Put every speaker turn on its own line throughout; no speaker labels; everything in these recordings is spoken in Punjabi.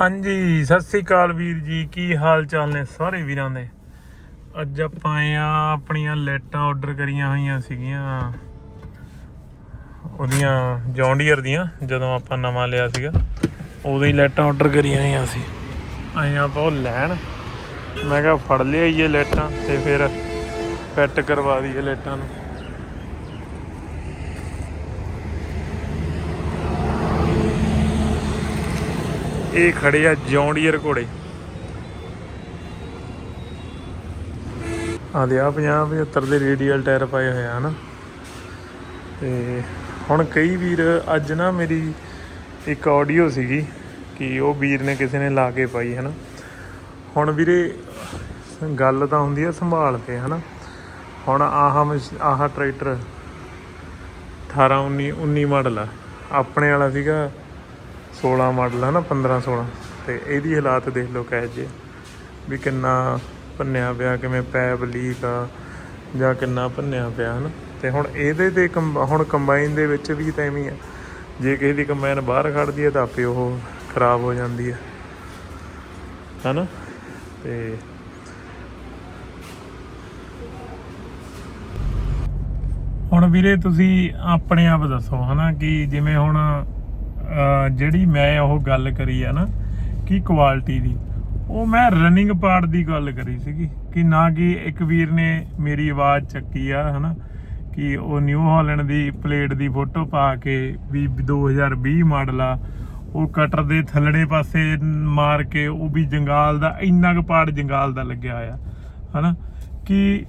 ਹਾਂਜੀ, ਸਤਿ ਸ੍ਰੀ ਅਕਾਲ ਵੀਰ ਜੀ। ਕੀ ਹਾਲ ਚਾਲ ਨੇ ਸਾਰੇ ਵੀਰਾਂ ਦੇ? ਅੱਜ ਆਪਾਂ ਆਏ ਆ ਆਪਣੀਆਂ ਲਾਈਟਾਂ ਆਰਡਰ ਕਰੀਆਂ ਹੋਈਆਂ ਸੀਗੀਆਂ। ਉਹਦੀਆਂ ਜੌਂਡੀਅਰ ਦੀਆਂ, ਜਦੋਂ ਆਪਾਂ ਨਵਾਂ ਲਿਆ ਸੀਗਾ। ਉਦੋਂ ਹੀ ਲਾਈਟਾਂ ਆਰਡਰ ਕਰੀਆਂ ਹੋਈਆਂ ਸੀ। ਆਏ ਆਪਾਂ ਉਹ ਲੈਣ। ਮੈਂ ਕਿਹਾ ਫੜ ਲਿਆਈਏ ਲਾਈਟਾਂ ਤੇ ਫਿਰ ਫਿੱਟ ਕਰਵਾ ਦਈਏ ਲਾਈਟਾਂ ਨੂੰ। ਇਹ ਖੜੇ ਆ ਜੌਂਡੀਅਰ ਘੋੜੇ। ਆ ਦੇ ਆ 50 75 ਦੇ ਰੇਡੀਅਲ ਟਾਇਰ ਪਾਏ ਹੋਏ ਆ ਨਾ ਤੇ ਹੁਣ ਕਈ ਵੀਰ ਅੱਜ ਨਾ ਮੇਰੀ ਇੱਕ ਆਡੀਓ ਸੀਗੀ ਕਿ ਉਹ ਵੀਰ ਨੇ ਕਿਸੇ ਨੇ ਲਾ ਕੇ ਪਾਈ, ਹਨਾ? ਹੁਣ ਵੀਰੇ, ਗੱਲ ਤਾਂ ਹੁੰਦੀ ਆ ਸੰਭਾਲ ਕੇ ਹਨਾ? ਹੁਣ ਆਹ ਮਸ਼- ਆਹ ਟਰੈਕਟਰ 18 19 19 ਮਾਡਲ ਆ। ਆਪਣੇ ਵਾਲਾ ਸੀਗਾ 16 ਮਾਡਲ ਹੈ ਨਾ 15 16 ਤੇ ਇਹਦੀ ਹਾਲਾਤ ਦੇਖ ਲਓ ਕਹਿ ਜੇ ਵੀ ਕਿੰਨਾ ਭੰਨਿਆ ਪਿਆ, ਕਿਵੇਂ ਪੈਪ ਲੀਕ ਆ, ਜਾਂ ਕਿੰਨਾ ਭੰਨਿਆ ਪਿਆ, ਹਨ। ਤੇ ਹੁਣ ਇਹਦੇ ਤੇ ਕੰਬ- ਹੁਣ ਕੰਬਾਈਨ ਦੇ ਵਿੱਚ ਵੀ ਤਾਂ ਐਵੇਂ ਆ। ਜੇ ਕਿਸੇ ਦੀ ਕੰਬਾਈਨ ਬਾਹਰ ਖੜਦੀ ਹੈ ਤਾਂ ਆਪੇ ਉਹ ਖਰਾਬ ਹੋ ਜਾਂਦੀ ਹੈ ਹਨਾ? ਤੇ ਹੁਣ ਵੀਰੇ ਤੁਸੀਂ ਆਪਣੇ ਆਪ ਦੱਸੋ, ਹਨਾ, ਕਿ ਜਿਵੇਂ ਹੁਣ ਜਿਹੜੀ ਮੈਂ ਉਹ ਗੱਲ ਕਰੀ ਆ ਨਾ ਕਿ ਕੁਆਲਿਟੀ ਦੀ, ਉਹ ਮੈਂ ਰਨਿੰਗ ਪਾਰਟ ਦੀ ਗੱਲ ਕਰੀ ਸੀਗੀ ਕਿ ਨਾ ਕਿ ਇੱਕ ਵੀਰ ਨੇ ਮੇਰੀ ਆਵਾਜ਼ ਚੱਕੀ ਆ, ਹਨਾ, ਕਿ ਉਹ ਨਿਊ ਹਾਲੈਂਡ ਦੀ ਪਲੇਟ ਦੀ ਫੋਟੋ ਪਾ ਕੇ ਵੀ 2020 ਮਾਡਲ ਆ, ਉਹ ਕਟਰ ਦੇ ਥੱਲੜੇ ਪਾਸੇ ਮਾਰ ਕੇ ਉਹ ਵੀ ਜੰਗਾਲ ਦਾ, ਇੰਨਾ ਕੁ ਪਾੜ ਜੰਗਾਲ ਦਾ ਲੱਗਿਆ ਹੋਇਆ, ਹਨਾ, ਕਿ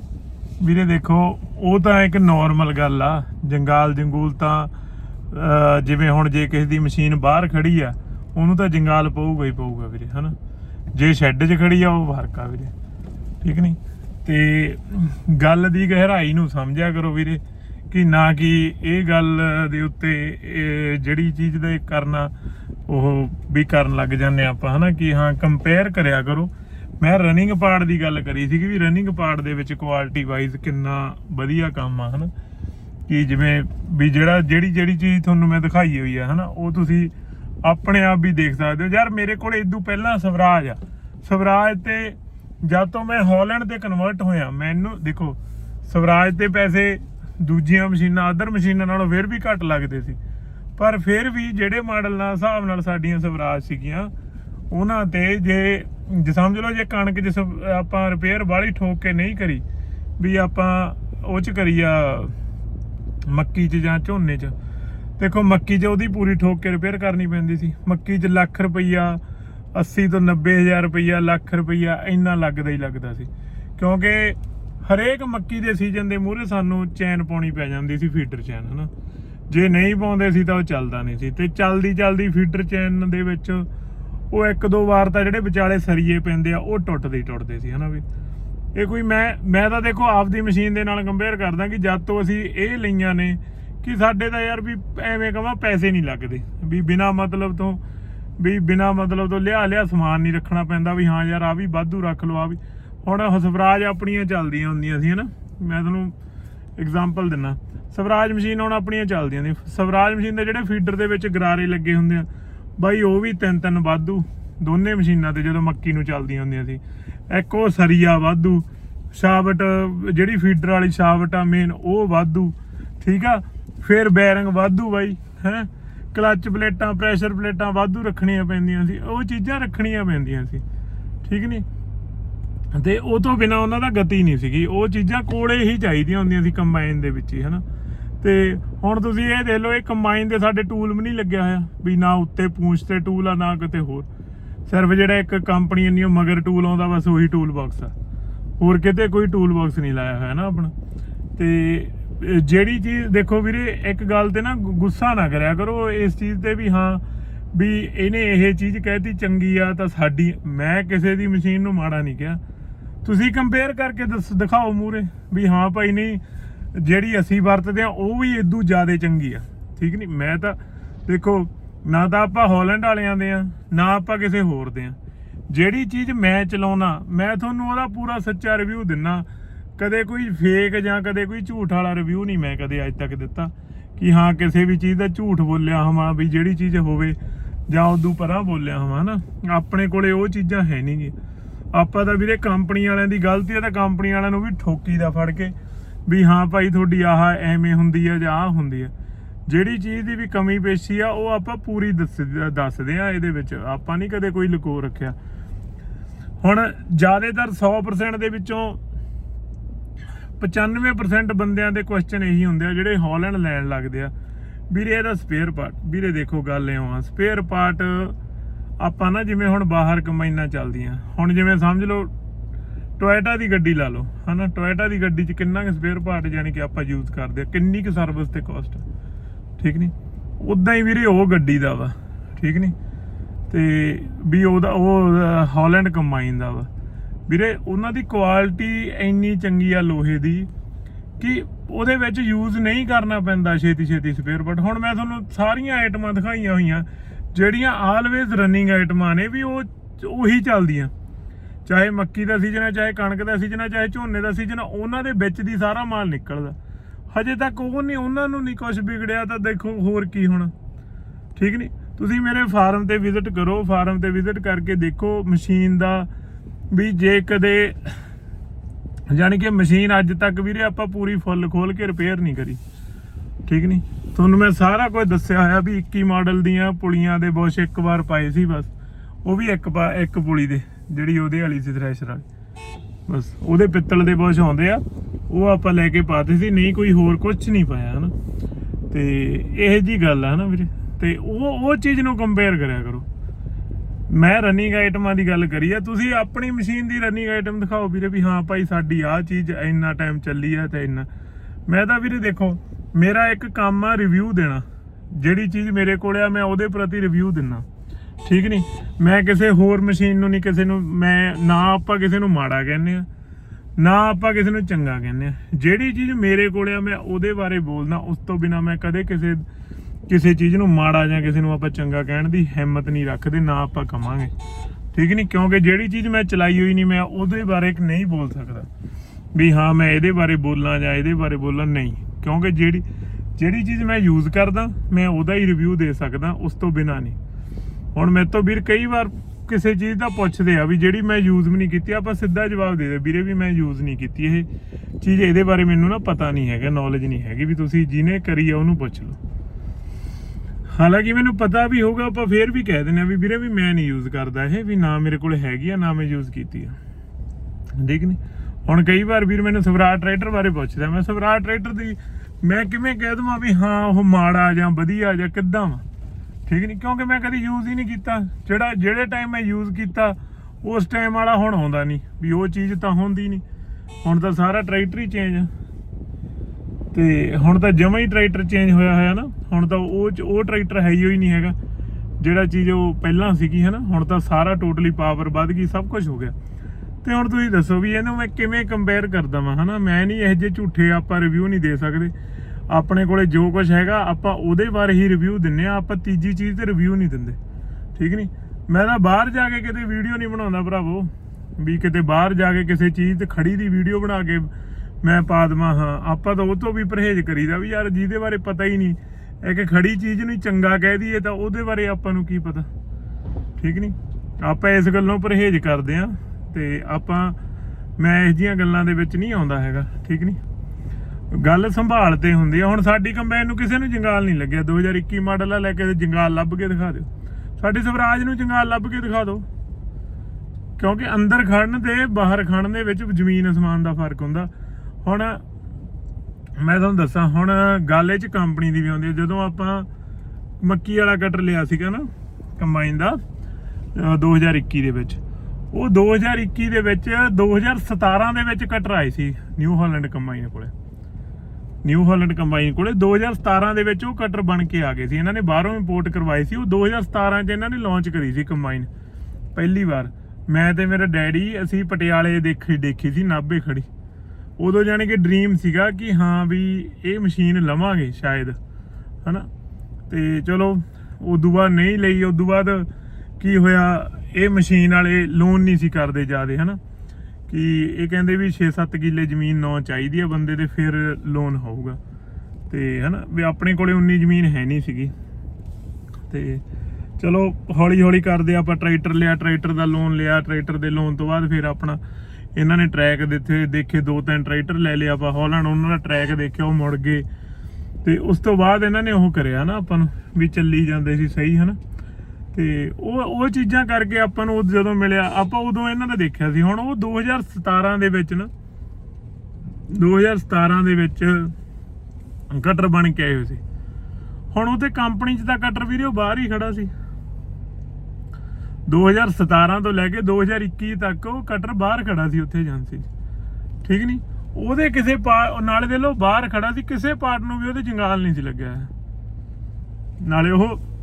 ਵੀਰੇ ਦੇਖੋ, ਉਹ ਤਾਂ ਇੱਕ ਨਾਰਮਲ ਗੱਲ ਆ, ਜੰਗਾਲ ਜੰਗੂਲ ਤਾਂ ਜਿਵੇਂ ਹੁਣ ਜੇ ਕਿਸੇ ਦੀ ਮਸ਼ੀਨ ਬਾਹਰ ਖੜੀ ਆ, ਉਹਨੂੰ ਤਾਂ ਜੰਗਾਲ ਪਊਗਾ ਹੀ ਪਊਗਾ ਵੀਰੇ, ਹਨਾ? ਜੇ ਸ਼ੈੱਡ 'ਚ ਖੜੀ ਆ, ਉਹ ਫ਼ਰਕ ਆ ਵੀਰੇ, ਠੀਕ ਨਹੀਂ? ਤੇ ਗੱਲ ਦੀ ਗਹਿਰਾਈ ਨੂੰ ਸਮਝਿਆ ਕਰੋ ਵੀਰੇ, ਕਿ ਨਾ ਕਿ ਇਹ ਗੱਲ ਦੇ ਉੱਤੇ ਜਿਹੜੀ ਚੀਜ਼ ਦਾ ਕਰਨਾ ਉਹ ਵੀ ਕਰਨ ਲੱਗ ਜਾਂਦੇ ਆਪਾਂ, ਹਨਾ? ਕਿ ਹਾਂ ਕੰਪੇਅਰ ਕਰਿਆ ਕਰੋ। ਮੈਂ ਰਨਿੰਗ ਪਾਰਟ ਦੀ ਗੱਲ ਕਰੀ ਸੀ ਕਿ ਵੀ ਰਨਿੰਗ ਪਾਰਟ ਦੇ ਵਿੱਚ ਕੁਆਲਿਟੀ ਵਾਈਜ਼ ਕਿੰਨਾ ਵਧੀਆ ਕੰਮ ਆ, ਹਨਾ? ਕਿ ਜਿਵੇਂ ਵੀ ਜਿਹੜਾ, ਜਿਹੜੀ ਜਿਹੜੀ ਚੀਜ਼ ਤੁਹਾਨੂੰ ਮੈਂ ਦਿਖਾਈ ਹੋਈ ਆ, ਹਨਾ, ਉਹ ਤੁਸੀਂ ਆਪਣੇ ਆਪ ਵੀ ਦੇਖ ਸਕਦੇ ਹੋ। ਯਾਰ, ਮੇਰੇ ਕੋਲ ਇਦੋਂ ਪਹਿਲਾਂ ਸਵਰਾਜ ਆ। ਸਵਰਾਜ ਤੇ ਜਦ ਤੋਂ ਮੈਂ ਹਾਲੈਂਡ ਤੇ ਕਨਵਰਟ ਹੋਇਆ, ਮੈਨੂੰ, ਦੇਖੋ, ਸਵਰਾਜ ਤੇ ਪੈਸੇ ਦੂਜੀਆਂ ਮਸ਼ੀਨਾਂ ਅਦਰ ਮਸ਼ੀਨਾਂ ਨਾਲੋਂ ਫਿਰ ਵੀ ਘੱਟ ਲੱਗਦੇ ਸੀ। ਪਰ ਫਿਰ ਵੀ ਜਿਹੜੇ ਮਾਡਲ ਨਾਲ ਹਿਸਾਬ ਨਾਲ ਸਾਡੀਆਂ ਸਵਰਾਜ ਸੀਗੀਆਂ, ਉਹਨਾਂ ਤੇ ਜੇ ਜੇ ਸਮਝ ਲਓ, ਜੇ ਕਣਕ ਜਿਸ, ਆਪਾਂ ਰਿਪੇਅਰ ਬਾਹਲੀ ਠੋਕ ਕੇ ਨਹੀਂ ਕਰੀ, ਵੀ ਆਪਾਂ ਉਹ ਚ ਕਰੀ ਆ ਮੱਕੀ 'ਚ ਜਾਂ ਝੋਨੇ 'ਚ। ਦੇਖੋ, ਮੱਕੀ 'ਚ ਉਹਦੀ ਪੂਰੀ ਠੋਕ ਕੇ ਰਿਪੇਅਰ ਕਰਨੀ ਪੈਂਦੀ ਸੀ। ਮੱਕੀ 'ਚ ਲੱਖ ਰੁਪਈਆ 80 ਤੋਂ 90000 ਰੁਪਈਆ, ਲੱਖ ਰੁਪਈਆ ਇੰਨਾ ਲੱਗਦਾ ਹੀ ਲੱਗਦਾ ਸੀ। ਕਿਉਂਕਿ ਹਰੇਕ ਮੱਕੀ ਦੇ ਸੀਜ਼ਨ ਦੇ ਮੂਹਰੇ ਸਾਨੂੰ ਚੈਨ ਪਾਉਣੀ ਪੈ ਜਾਂਦੀ ਸੀ ਫੀਡਰ ਚੈਨ, ਹਨਾ। ਜੇ ਨਹੀਂ ਪਾਉਂਦੇ ਸੀ ਤਾਂ ਉਹ ਚੱਲਦਾ ਨਹੀਂ ਸੀ। ਤੇ ਚੱਲਦੀ ਚੱਲਦੀ ਫੀਡਰ ਚੈਨ ਦੇ ਵਿੱਚ ਉਹ ਇੱਕ ਦੋ ਵਾਰ ਤਾਂ ਜਿਹੜੇ ਵਿਚਾਲੇ ਸਰੀਏ ਪੈਂਦੇ ਆ, ਉਹ ਟੁੱਟਦੇ ਹੀ ਟੁੱਟਦੇ ਸੀ, ਹਨਾ ਵੀ। ਇਹ ਕੋਈ ਮੈਂ ਮੈਂ ਤਾਂ ਦੇਖੋ ਆਪਦੀ ਮਸ਼ੀਨ ਦੇ ਨਾਲ ਕੰਪੇਅਰ ਕਰਦਾ ਕਿ ਜਦ ਤੋਂ ਅਸੀਂ ਇਹ ਲਈਆਂ ਨੇ ਕਿ ਸਾਡੇ ਤਾਂ ਯਾਰ ਵੀ ਐਵੇਂ ਕਹਾਂ ਪੈਸੇ ਨਹੀਂ ਲੱਗਦੇ। ਵੀ ਬਿਨਾ ਮਤਲਬ ਤੋਂ, ਵੀ ਬਿਨਾ ਮਤਲਬ ਤੋਂ ਲਿਆ ਲਿਆ ਸਮਾਨ ਨਹੀਂ ਰੱਖਣਾ ਪੈਂਦਾ ਵੀ ਹਾਂ ਯਾਰ ਆ ਵੀ ਵਾਧੂ ਰੱਖ ਲਓ ਆ ਵੀ। ਹੁਣ ਹਸਵਰਾਜ ਆਪਣੀਆਂ ਚੱਲਦੀਆਂ ਹੁੰਦੀਆਂ ਸੀ, ਹਨਾ? ਮੈਂ ਤੁਹਾਨੂੰ ਐਗਜ਼ਾਮਪਲ ਦਿੰਨਾ। ਸਵਰਾਜ ਮਸ਼ੀਨ ਹੁਣ ਆਪਣੀਆਂ ਚੱਲਦੀਆਂ ਨੇ। ਸਵਰਾਜ ਮਸ਼ੀਨ ਦੇ ਜਿਹੜੇ ਫੀਡਰ ਦੇ ਵਿੱਚ ਗਰਾਰੇ ਲੱਗੇ ਹੁੰਦੇ ਆ, ਬਾਈ ਉਹ ਵੀ ਤਿੰਨ ਤਿੰਨ ਵਾਧੂ। ਦੋਨੇ ਮਸ਼ੀਨਾਂ ਤੇ ਜਦੋਂ ਮੱਕੀ ਨੂੰ ਚੱਲਦੀਆਂ ਹੁੰਦੀਆਂ ਸੀ। ਇੱਕ ਉਹ ਸਰੀਆ ਵਾਧੂ ਸ਼ਾਫਟ ਜਿਹੜੀ ਫੀਡਰ ਵਾਲੀ ਸ਼ਾਫਟ ਆ ਮੇਨ ਉਹ ਵਾਧੂ, ਠੀਕ ਆ? ਫਿਰ ਬੈਰਿੰਗ ਵਾਧੂ ਬਾਈ, ਹੈ? ਕਲੱਚ ਪਲੇਟਾਂ ਪ੍ਰੈਸ਼ਰ ਪਲੇਟਾਂ ਵਾਧੂ ਰੱਖਣੀਆਂ ਪੈਂਦੀਆਂ ਸੀ, ਉਹ ਚੀਜ਼ਾਂ ਰੱਖਣੀਆਂ ਪੈਂਦੀਆਂ ਸੀ, ਠੀਕ ਨਹੀਂ ਤੇ ਉਹ ਤੋਂ ਬਿਨਾ ਉਹਨਾਂ ਦਾ ਗਤੀ ਨਹੀਂ ਸੀਗੀ, ਉਹ ਚੀਜ਼ਾਂ ਕੋਲੇ ਹੀ ਚਾਹੀਦੀਆਂ ਹੁੰਦੀਆਂ ਸੀ ਕੰਬਾਈਨ ਦੇ ਵਿੱਚ ਹੀ, ਹਨਾ? ਤੇ ਹੁਣ ਤੁਸੀਂ ਇਹ ਦੇਖ ਲਓ, ਇਹ ਕੰਬਾਈਨ ਦੇ ਸਾਡੇ ਟੂਲ ਵੀ ਨਹੀਂ ਲੱਗਿਆ ਹੋਇਆ, ਵੀ ਨਾ ਉੱਤੇ ਪੂੰਛ ਤੇ ਟੂਲ ਆ, ਨਾ ਕਿਤੇ ਹੋਰ। ਸਿਰਫ ਜਿਹੜਾ ਇੱਕ ਕੰਪਨੀ ਨਹੀਂ ਮਗਰ ਟੂਲ ਆਉਂਦਾ, ਬਸ ਉਹੀ ਟੂਲ ਬਾਕਸ ਆ। ਹੋਰ ਕਿਤੇ ਕੋਈ ਟੂਲ ਬਾਕਸ ਨਹੀਂ ਲਾਇਆ ਹੋਇਆ ਨਾ ਆਪਣਾ। ਤੇ ਜਿਹੜੀ ਚੀਜ਼, ਦੇਖੋ ਵੀਰੇ, ਇੱਕ ਗੱਲ ਤੇ ਨਾ ਗੁੱਸਾ ਨਾ ਕਰਿਆ ਕਰੋ ਇਸ ਚੀਜ਼ ਤੇ ਵੀ, ਹਾਂ, ਵੀ ਇਹਨੇ ਇਹ ਚੀਜ਼ ਕਹਿਤੀ ਚੰਗੀ ਆ, ਤਾਂ ਸਾਡੀ, ਮੈਂ ਕਿਸੇ ਦੀ ਮਸ਼ੀਨ ਨੂੰ ਮਾੜਾ ਨਹੀਂ ਕਿਹਾ। ਤੁਸੀਂ ਕੰਪੇਅਰ ਕਰਕੇ ਦੱਸ, ਦਿਖਾਓ ਮੂਰੇ ਵੀ ਹਾਂ ਭਾਈ ਨਹੀਂ, ਜਿਹੜੀ ਅਸੀਂ ਵਰਤਦੇ ਆ, ਉਹ ਵੀ ਇਦੋਂ ਜ਼ਿਆਦਾ ਚੰਗੀ ਆ। ਠੀਕ ਨਹੀਂ ਮੈਂ ਤਾਂ, ਦੇਖੋ ਨਾ ਤਾਂ ਆਪਾਂ ਹਾਲੈਂਡ ਵਾਲਿਆਂ ਦੇ ਆ, ਨਾ ਆਪਾਂ ਕਿਸੇ ਹੋਰ ਦੇ ਆ। ਜਿਹੜੀ ਚੀਜ਼ ਮੈਂ ਚਲਾਉਣਾ, ਮੈਂ ਤੁਹਾਨੂੰ ਉਹਦਾ ਪੂਰਾ ਸੱਚਾ ਰਿਵਿਊ ਦਿੰਨਾ। ਕਦੇ ਕੋਈ ਫੇਕ ਜਾਂ ਕਦੇ ਕੋਈ ਝੂਠ ਵਾਲਾ ਰਿਵਿਊ ਨਹੀਂ ਮੈਂ ਕਦੇ ਅੱਜ ਤੱਕ ਦਿੱਤਾ। ਕਿ ਹਾਂ, ਕਿਸੇ ਵੀ ਚੀਜ਼ ਦਾ ਝੂਠ ਬੋਲਿਆ ਹਮਾ ਵੀ ਜਿਹੜੀ ਚੀਜ਼ ਹੋਵੇ, ਜਾਂ ਉਦੋਂ ਪਰਾਂ ਬੋਲਿਆ ਹੋਵਾਂ ਨਾ। ਆਪਣੇ ਕੋਲੇ ਉਹ ਚੀਜ਼ਾਂ ਹੈ ਨਹੀਂ ਗੀ ਆਪਾਂ ਤਾਂ ਵੀਰੇ ਕੰਪਨੀ ਵਾਲਿਆਂ ਦੀ ਗਲਤੀ ਹੈ ਤਾਂ ਕੰਪਨੀ ਵਾਲਿਆਂ ਨੂੰ ਵੀ ਠੋਕੀ ਦਾ ਫੜ ਕੇ, ਵੀ ਹਾਂ ਭਾਈ ਤੁਹਾਡੀ ਆਹ ਐਵੇਂ ਹੁੰਦੀ ਹੈ ਜਾਂ ਆਹ ਹੁੰਦੀ ਹੈ ਜਿਹੜੀ ਚੀਜ਼ ਦੀ ਵੀ ਕਮੀ ਪੇਸ਼ੀ ਆ, ਉਹ ਆਪਾਂ ਪੂਰੀ ਦੱਸ, ਦੱਸਦੇ ਆ ਇਹਦੇ ਵਿੱਚ। ਆਪਾਂ ਨਹੀਂ ਕਦੇ ਕੋਈ ਲੁਕੋ ਰੱਖਿਆ। ਹੁਣ ਜ਼ਿਆਦਾਤਰ 100% ਦੇ ਵਿੱਚੋਂ 95% ਬੰਦਿਆਂ ਦੇ ਕੁਐਸਚਨ ਇਹੀ ਹੁੰਦੇ ਆ, ਜਿਹੜੇ ਹਾਲੈਂਡ ਲੈਣ ਲੱਗਦੇ ਆ। ਵੀਰੇ, ਇਹਦਾ ਸਪੇਅਰ ਪਾਰਟ ਵੀਰੇ ਦੇਖੋ ਗੱਲ ਇਹ ਆ ਸਪੇਅਰ ਪਾਰਟ ਆਪਾਂ ਨਾ ਜਿਵੇਂ ਹੁਣ ਬਾਹਰ ਕੰਬਾਈਨਾਂ ਚੱਲਦੀਆਂ, ਹੁਣ ਜਿਵੇਂ ਸਮਝ ਲਓ ਟੋਇਟਾ ਦੀ ਗੱਡੀ ਲਾ ਲਓ, ਹਨਾ? ਟੋਇਟਾ ਦੀ ਗੱਡੀ 'ਚ ਕਿੰਨਾ ਕੁ ਸਪੇਅਰ ਪਾਰਟ ਯਾਨੀ ਕਿ ਆਪਾਂ ਯੂਜ਼ ਕਰਦੇ ਆ, ਕਿੰਨੀ ਕੁ ਸਰਵਿਸ ਤੇ ਕਾਸਟ ਠੀਕ ਨਹੀਂ ਉਦਾਂ ਹੀ ਵੀਰੇ ਉਹ ਗੱਡੀ ਦਾ ਵਾ, ਠੀਕ ਨਹੀਂ ਤੇ ਵੀ ਉਹਦਾ, ਉਹ ਹਾਲੈਂਡ ਕੰਬਾਈਨ ਦਾ ਵਾ। ਵੀਰੇ, ਉਹਨਾਂ ਦੀ ਕੁਆਲਿਟੀ ਇੰਨੀ ਚੰਗੀ ਆ ਲੋਹੇ ਦੀ ਕਿ ਉਹਦੇ ਵਿੱਚ ਯੂਜ਼ ਨਹੀਂ ਕਰਨਾ ਪੈਂਦਾ ਛੇਤੀ ਛੇਤੀ ਸਪੇਅਰ ਪਾਰਟ ਹੁਣ ਮੈਂ ਤੁਹਾਨੂੰ ਸਾਰੀਆਂ ਆਈਟਮਾਂ ਦਿਖਾਈਆਂ ਹੋਈਆਂ, ਜਿਹੜੀਆਂ ਆਲਵੇਜ਼ ਰਨਿੰਗ ਆਈਟਮਾਂ ਨੇ, ਵੀ ਉਹ ਉਹੀ ਚੱਲਦੀਆਂ। ਚਾਹੇ ਮੱਕੀ ਦਾ ਸੀਜ਼ਨ ਹੈ ਚਾਹੇ ਕਣਕ ਦਾ ਸੀਜ਼ਨ ਹੈ ਚਾਹੇ ਝੋਨੇ ਦਾ ਸੀਜ਼ਨ ਉਹਨਾਂ ਦੇ ਵਿੱਚ ਦੀ ਸਾਰਾ ਮਾਲ ਨਿਕਲਦਾ। ਹਜੇ ਤੱਕ ਉਹ ਨਹੀਂ, ਉਹਨਾਂ ਨੂੰ ਨਹੀਂ ਕੁਝ ਵਿਗੜਿਆ, ਤਾਂ ਦੇਖੋ ਹੋਰ ਕੀ ਹੋਣਾ। ਠੀਕ ਨਹੀਂ? ਤੁਸੀਂ ਮੇਰੇ ਫਾਰਮ ਤੇ ਵਿਜ਼ਿਟ ਕਰੋ, ਫਾਰਮ ਤੇ ਵਿਜ਼ਿਟ ਕਰਕੇ ਦੇਖੋ ਮਸ਼ੀਨ ਦਾ ਵੀ ਜੇ ਕਦੇ, ਯਾਨੀ ਕਿ ਮਸ਼ੀਨ ਅੱਜ ਤੱਕ ਵੀਰੇ ਆਪਾਂ ਪੂਰੀ ਫੁੱਲ ਖੋਲ ਕੇ ਰਿਪੇਅਰ ਨਹੀਂ ਕਰੀ। ਠੀਕ ਨਹੀਂ? ਤੁਹਾਨੂੰ ਮੈਂ ਸਾਰਾ ਕੁਝ ਦੱਸਿਆ ਹੋਇਆ ਵੀ 21 ਮਾਡਲ ਦੀਆਂ ਪੁਲੀਆਂ ਦੇ ਬੁਸ਼ ਇੱਕ ਵਾਰ ਪਾਏ ਸੀ ਬਸ। ਉਹ ਵੀ ਇੱਕ ਪਾ- ਇੱਕ ਪੁਲੀ ਦੇ, ਜਿਹੜੀ ਉਹਦੇ ਵਾਲੀ ਸੀ ਥ੍ਰੈਸ਼ਰ ਵਾਲੀ। ਬਸ, ਉਹਦੇ ਪਿੱਤਲ ਦੇ ਬੁਸ਼ ਆਉਂਦੇ ਆ। ਉਹ ਆਪਾਂ ਲੈ ਕੇ ਪਾਤੇ ਸੀ, ਨਹੀਂ ਕੋਈ ਹੋਰ ਕੁਝ ਨਹੀਂ ਪਾਇਆ, ਹਨਾ? ਤੇ ਇਹ ਜੀ ਗੱਲ ਆ, ਹਨਾ ਵੀਰੇ? ਤੇ ਉਹ ਉਹ ਚੀਜ਼ ਨੂੰ ਕੰਪੇਅਰ ਕਰਿਆ ਕਰੋ। ਮੈਂ ਰਨਿੰਗ ਆਈਟਮਾਂ ਦੀ ਗੱਲ ਕਰੀ ਆ, ਤੁਸੀਂ ਆਪਣੀ ਮਸ਼ੀਨ ਦੀ ਰਨਿੰਗ ਆਈਟਮ ਦਿਖਾਓ ਵੀਰੇ ਵੀ ਹਾਂ ਭਾਈ ਸਾਡੀ ਆਹ ਚੀਜ਼ ਇੰਨਾ ਟਾਈਮ ਚੱਲੀ ਆ ਤੇ ਇੰਨਾ। ਮੈਂ ਤਾਂ ਵੀਰੇ ਦੇਖੋ, ਮੇਰਾ ਇੱਕ ਕੰਮ ਆ ਰਿਵਿਊ ਦੇਣਾ। ਜਿਹੜੀ ਚੀਜ਼ ਮੇਰੇ ਕੋਲ ਆ, ਮੈਂ ਉਹਦੇ ਪ੍ਰਤੀ ਰਿਵਿਊ ਦਿੰਨਾ। ਠੀਕ ਨਹੀਂ ਮੈਂ ਕਿਸੇ ਹੋਰ ਮਸ਼ੀਨ ਨੂੰ ਨਹੀਂ ਕਿਸੇ ਨੂੰ, ਮੈਂ, ਨਾ ਆਪਾਂ ਕਿਸੇ ਨੂੰ ਮਾੜਾ ਕਹਿੰਦੇ ਆ। ਨਾ ਆਪਾਂ ਕਿਸੇ ਨੂੰ ਚੰਗਾ ਕਹਿੰਦੇ ਆ। ਜਿਹੜੀ ਚੀਜ਼ ਮੇਰੇ ਕੋਲ ਆ, ਮੈਂ ਉਹਦੇ ਬਾਰੇ ਬੋਲਦਾ। ਉਸ ਤੋਂ ਬਿਨਾ ਮੈਂ ਕਦੇ ਕਿਸੇ ਕਿਸੇ ਚੀਜ਼ ਨੂੰ ਮਾੜਾ ਜਾਂ ਕਿਸੇ ਨੂੰ ਆਪਾਂ ਚੰਗਾ ਕਹਿਣ ਦੀ ਹਿੰਮਤ ਨਹੀਂ ਰੱਖਦੇ, ਨਾ ਆਪਾਂ ਕਵਾਂਗੇ। ਠੀਕ ਨਹੀਂ? ਕਿਉਂਕਿ ਜਿਹੜੀ ਚੀਜ਼ ਮੈਂ ਚਲਾਈ ਹੋਈ ਨਹੀਂ, ਮੈਂ ਉਹਦੇ ਬਾਰੇ ਨਹੀਂ ਬੋਲ ਸਕਦਾ। ਵੀ ਹਾਂ, ਮੈਂ ਇਹਦੇ ਬਾਰੇ ਬੋਲਾਂ ਜਾਂ ਇਹਦੇ ਬਾਰੇ ਬੋਲਾਂ ਨਹੀਂ। ਕਿਉਂਕਿ ਜਿਹੜੀ ਜਿਹੜੀ ਚੀਜ਼ ਮੈਂ ਯੂਜ਼ ਕਰਦਾ, ਮੈਂ ਉਹਦਾ ਹੀ ਰਿਵਿਊ ਦੇ ਸਕਦਾ, ਉਸ ਤੋਂ ਬਿਨਾ ਨਹੀਂ। ਹੁਣ ਮੇਰੇ ਤੋਂ ਵੀਰ ਕਈ ਵਾਰ ਕਿਸੇ ਚੀਜ਼ ਦਾ ਪੁੱਛਦੇ ਆ ਵੀ ਜਿਹੜੀ ਮੈਂ ਯੂਜ਼ ਵੀ ਨਹੀਂ ਕੀਤੀ, ਆਪਾਂ ਸਿੱਧਾ ਜਵਾਬ ਦੇ ਦੇ, ਵੀਰੇ ਵੀ ਮੈਂ ਯੂਜ਼ ਨਹੀਂ ਕੀਤੀ ਇਹ ਚੀਜ਼, ਇਹਦੇ ਬਾਰੇ ਮੈਨੂੰ ਨਾ ਪਤਾ ਨਹੀਂ ਹੈਗਾ ਨੌਲੇਜ ਨਹੀਂ ਹੈਗੀ ਵੀ ਤੁਸੀਂ ਜਿਹਨੇ ਕਰੀ ਆ ਉਹਨੂੰ ਪੁੱਛ ਲਓ। ਹਾਲਾਂਕਿ ਮੈਨੂੰ ਪਤਾ ਵੀ ਹੋਊਗਾ, ਆਪਾਂ ਫੇਰ ਵੀ ਕਹਿ ਦਿੰਦੇ ਆ ਵੀ ਵੀਰੇ ਵੀ ਮੈਂ ਨਹੀਂ ਯੂਜ਼ ਕਰਦਾ ਇਹ, ਵੀ ਨਾ ਮੇਰੇ ਕੋਲ ਹੈਗੀ ਆ, ਨਾ ਮੈਂ ਯੂਜ਼ ਕੀਤੀ ਆ। ਠੀਕ ਨਹੀਂ ਹੁਣ ਕਈ ਵਾਰ ਵੀਰ ਮੈਨੂੰ ਸਵਰਾਜ ਟਰੈਕਟਰ ਬਾਰੇ ਪੁੱਛਦਾ, ਮੈਂ ਸਵਰਾਜ ਟਰੈਕਟਰ ਦੀ ਮੈਂ ਕਿਵੇਂ ਕਹਿ ਦਵਾਂ ਵੀ ਹਾਂ, ਉਹ ਮਾੜਾ ਜਾਂ ਵਧੀਆ ਜਾਂ ਕਿੱਦਾਂ ਵਾ? ਠੀਕ ਨਹੀਂ, ਕਿਉਂਕਿ ਮੈਂ ਕਦੀ ਯੂਜ਼ ਹੀ ਨਹੀਂ ਕੀਤਾ। ਜਿਹੜਾ ਜਿਹੜੇ ਟਾਈਮ ਮੈਂ ਯੂਜ਼ ਕੀਤਾ, ਉਸ ਟਾਈਮ ਵਾਲਾ ਹੁਣ ਆਉਂਦਾ ਨਹੀਂ। ਵੀ ਉਹ ਚੀਜ਼ ਤਾਂ ਹੁੰਦੀ ਨਹੀਂ। ਹੁਣ ਤਾਂ ਸਾਰਾ ਟਰੈਕਟਰ ਹੀ ਚੇਂਜ ਆ। ਤੇ ਹੁਣ ਤਾਂ ਜਮਾ ਹੀ ਟਰੈਕਟਰ ਚੇਂਜ ਹੋਇਆ ਹੋਇਆ ਨਾ। ਹੁਣ ਤਾਂ ਉਹ ਚ- ਉਹ ਟਰੈਕਟਰ ਹੈ ਹੀ ਹੋਈ ਨਹੀਂ ਹੈਗਾ। ਜਿਹੜਾ ਚੀਜ਼ ਉਹ ਪਹਿਲਾਂ ਸੀਗੀ, ਹੈ ਨਾ? ਹੁਣ ਤਾਂ ਸਾਰਾ ਟੋਟਲੀ ਪਾਵਰ ਵੱਧ ਗਈ, ਸਭ ਕੁਝ ਹੋ ਗਿਆ। ਤੇ ਹੁਣ ਤੁਸੀਂ ਦੱਸੋ ਵੀ ਇਹਨੂੰ ਮੈਂ ਕਿਵੇਂ ਕੰਪੇਅਰ ਕਰਦਾ ਵਾਂ ਹਨਾ ਮੈਂ ਨਹੀਂ ਇਹ ਜਿਹੇ ਝੂਠੇ ਆਪਾਂ ਰਿਵਿਊ ਨਹੀਂ ਦੇ ਸਕਦੇ। ਆਪਣੇ ਕੋਲੇ ਜੋ ਕੁਝ ਹੈਗਾ, ਆਪਾਂ ਉਹਦੇ ਬਾਰੇ ਹੀ ਰਿਵਿਊ ਦਿੰਨੇ ਆ, ਆਪਾਂ ਤੀਜੀ ਚੀਜ਼ ਤੇ ਰਿਵਿਊ ਨਹੀਂ ਦਿੰਦੇ। ਠੀਕ ਨਹੀਂ ਮੈਂ ਤਾਂ ਬਾਹਰ ਜਾ ਕੇ ਕਿਤੇ ਵੀਡੀਓ ਨਹੀਂ ਬਣਾਉਂਦਾ ਭਰਾਵੋ। ਵੀ ਕਿਤੇ ਬਾਹਰ ਜਾ ਕੇ ਕਿਸੇ ਚੀਜ਼ ਤੇ ਖੜੀ ਦੀ ਵੀਡੀਓ ਬਣਾ ਕੇ ਮੈਂ ਪਾ ਦੇਵਾਂ, ਹਾਂ। ਆਪਾਂ ਤਾਂ ਉਹ ਤੋਂ ਵੀ ਪਰਹੇਜ਼ ਕਰੀਦਾ ਵੀ ਯਾਰ ਜਿਹਦੇ ਬਾਰੇ ਪਤਾ ਹੀ ਨਹੀਂ। ਇਹ ਕਿ ਖੜੀ ਚੀਜ਼ ਨੂੰ ਚੰਗਾ ਕਹਿ ਦਈਏ ਤਾਂ ਉਹਦੇ ਬਾਰੇ ਆਪਾਂ ਨੂੰ ਕੀ ਪਤਾ। ਠੀਕ ਨਹੀਂ ਆਪਾਂ ਇਸ ਗੱਲੋਂ ਪਰਹੇਜ਼ ਕਰਦੇ ਆ ਤੇ ਆਪਾਂ ਮੈਂ ਇਸ ਜੀਆਂ ਗੱਲਾਂ ਦੇ ਵਿੱਚ ਨਹੀਂ ਆਉਂਦਾ ਹੈਗਾ। ਠੀਕ ਨਹੀਂ ਗੱਲ ਸੰਭਾਲ ਤੇ ਹੁੰਦੀ ਆ। ਹੁਣ ਸਾਡੀ ਕੰਬਾਈਨ ਨੂੰ ਕਿਸੇ ਨੂੰ ਜੰਗਾਲ ਨਹੀਂ ਲੱਗਿਆ। 2021 ਮਾਡਲ ਆ ਲੈ ਕੇ ਜੰਗਾਲ ਲੱਭ ਕੇ ਦਿਖਾ ਦਿਓ। ਸਾਡੀ ਸਵਰਾਜ ਨੂੰ ਜੰਗਾਲ ਲੱਭ ਕੇ ਦਿਖਾ ਦਿਓ। ਕਿਉਂਕਿ ਅੰਦਰ ਖੜਨ ਤੇ ਬਾਹਰ ਖੜਨ ਦੇ ਵਿੱਚ ਜ਼ਮੀਨ ਅਸਮਾਨ ਦਾ ਫ਼ਰਕ ਹੁੰਦਾ। ਹੁਣ ਮੈਂ ਤੁਹਾਨੂੰ ਦੱਸਾਂ, ਹੁਣ ਗੱਲ ਇਹ ਚ ਕੰਪਨੀ ਦੀ ਵੀ ਆਉਂਦੀ ਹੈ ਜਦੋਂ ਆਪਾਂ ਮੱਕੀ ਵਾਲਾ ਕਟਰ ਲਿਆ ਸੀਗਾ ਨਾ ਕੰਬਾਈਨ ਦਾ, ਅਹ 2021 ਦੇ ਵਿੱਚ। ਉਹ 2021 ਦੇ ਵਿੱਚ 2017 ਦੇ ਵਿੱਚ ਕਟਰ ਆਏ ਸੀ ਨਿਊ ਹਾਲੈਂਡ ਕੰਬਾਈਨ ਕੋਲੇ। ਨਿਊ ਹਾਲੈਂਡ ਕੰਬਾਈਨ ਕੋਲੇ 2017 ਦੇ ਵਿੱਚ ਉਹ ਕਟਰ ਬਣ ਕੇ ਆ ਗਏ ਸੀ। ਇਹਨਾਂ ਨੇ ਬਾਹਰੋਂ ਇੰਪੋਰਟ ਕਰਵਾਏ ਸੀ। ਉਹ 2017 ਚ ਇਹਨਾਂ ਨੇ ਲਾਂਚ ਕਰੀ ਸੀ ਕੰਬਾਈਨ, ਪਹਿਲੀ ਵਾਰ। ਮੈਂ ਤੇ ਮੇਰਾ ਡੈਡੀ, ਅਸੀਂ ਪਟਿਆਲੇ ਦੇਖੀ ਦੇਖੀ ਸੀ, ਨਾਭੇ ਖੜੀ ਉਦੋਂ ਜਾਣੀ ਕਿ ਡ੍ਰੀਮ ਸੀਗਾ ਕਿ ਹਾਂ ਵੀ ਇਹ ਮਸ਼ੀਨ ਲਵਾਂਗੇ ਸ਼ਾਇਦ, ਹਨਾ? ਤੇ ਚਲੋ, ਉਦੋਂ ਬਾਅਦ ਨਹੀਂ ਲਈ, ਉਦੋਂ ਬਾਅਦ ਕੀ ਹੋਇਆ? ਇਹ ਮਸ਼ੀਨ ਵਾਲੇ ਲੋਨ ਨਹੀਂ ਸੀ ਕਰਦੇ ਜਿਆਦੇ, ਹਨਾ? ਕਿ ਇਹ ਕਹਿੰਦੇ ਵੀ 6-7 ਕਿੱਲੇ ਜ਼ਮੀਨ ਨੌ ਚਾਹੀਦੀ ਆ ਬੰਦੇ ਦੇ ਫਿਰ ਲੋਨ ਹੋਊਗਾ। ਤੇ ਹਨਾ, ਵੀ ਆਪਣੇ ਕੋਲੇ ਉਨੀ ਜ਼ਮੀਨ ਹੈ ਨਹੀਂ ਸੀਗੀ। ਤੇ ਚਲੋ ਹੌਲੀ ਹੌਲੀ ਕਰਦੇ ਆਪਾਂ ਟਰੈਕਟਰ ਲਿਆ, ਟਰੈਕਟਰ ਦਾ ਲੋਨ ਲਿਆ, ਟਰੈਕਟਰ ਦੇ ਲੋਨ ਤੋਂ ਬਾਅਦ ਫਿਰ ਆਪਣਾ ਇਹਨਾਂ ਨੇ ਟਰੈਕ ਦਿੱਤੇ, ਦੇਖੇ ਦੋ ਤਿੰਨ ਟਰੈਕਟਰ ਲੈ ਲਿਆ ਆਪਾਂ ਹਾਲੈਂਡ ਉਹਨਾਂ ਦਾ ਟਰੈਕ ਦੇਖਿਆ, ਉਹ ਮੁੜ ਗਏ। ਤੇ ਉਸ ਤੋਂ ਬਾਅਦ ਇਹਨਾਂ ਨੇ ਉਹ ਕਰਿਆ ਨਾ ਆਪਾਂ ਨੂੰ, ਵੀ ਚੱਲੀ ਜਾਂਦੇ ਸੀ ਸਹੀ, ਹਨਾ? ਤੇ ਉਹ ਉਹ ਚੀਜ਼ਾਂ ਕਰਕੇ ਆਪਾਂ ਨੂੰ ਜਦੋਂ ਮਿਲਿਆ, ਆਪਾਂ ਉਦੋਂ ਇਹਨਾਂ ਦਾ ਦੇਖਿਆ ਸੀ। ਹੁਣ ਉਹ 2017 ਦੇ ਵਿੱਚ ਨਾ 2017 ਦੇ ਵਿੱਚ ਕਟਰ ਬਣ ਕੇ ਆਏ ਹੋਏ ਸੀ। ਹੁਣ ਉਹ ਕੰਪਨੀ 'ਚ ਤਾਂ ਕਟਰ ਵੀਰੇ ਉਹ ਬਾਹਰ ਹੀ ਖੜਾ ਸੀ। 2017 ਤੋਂ ਲੈ ਕੇ 2021 ਤੱਕ ਉਹ ਕਟਰ ਬਾਹਰ ਖੜਾ ਸੀ ਉੱਥੇ ਏਜੰਸੀ 'ਚ। ਠੀਕ ਨਹੀਂ ਉਹਦੇ ਕਿਸੇ ਪਾ- ਨਾਲੇ ਦੇ ਲੋ ਬਾਹਰ ਖੜਾ ਸੀ, ਕਿਸੇ ਪਾਰਟ ਨੂੰ ਵੀ ਉਹਦੇ ਜੰਗਾਲ ਨਹੀਂ ਸੀ ਲੱਗਿਆ। ਨਾਲੇ ਉਹ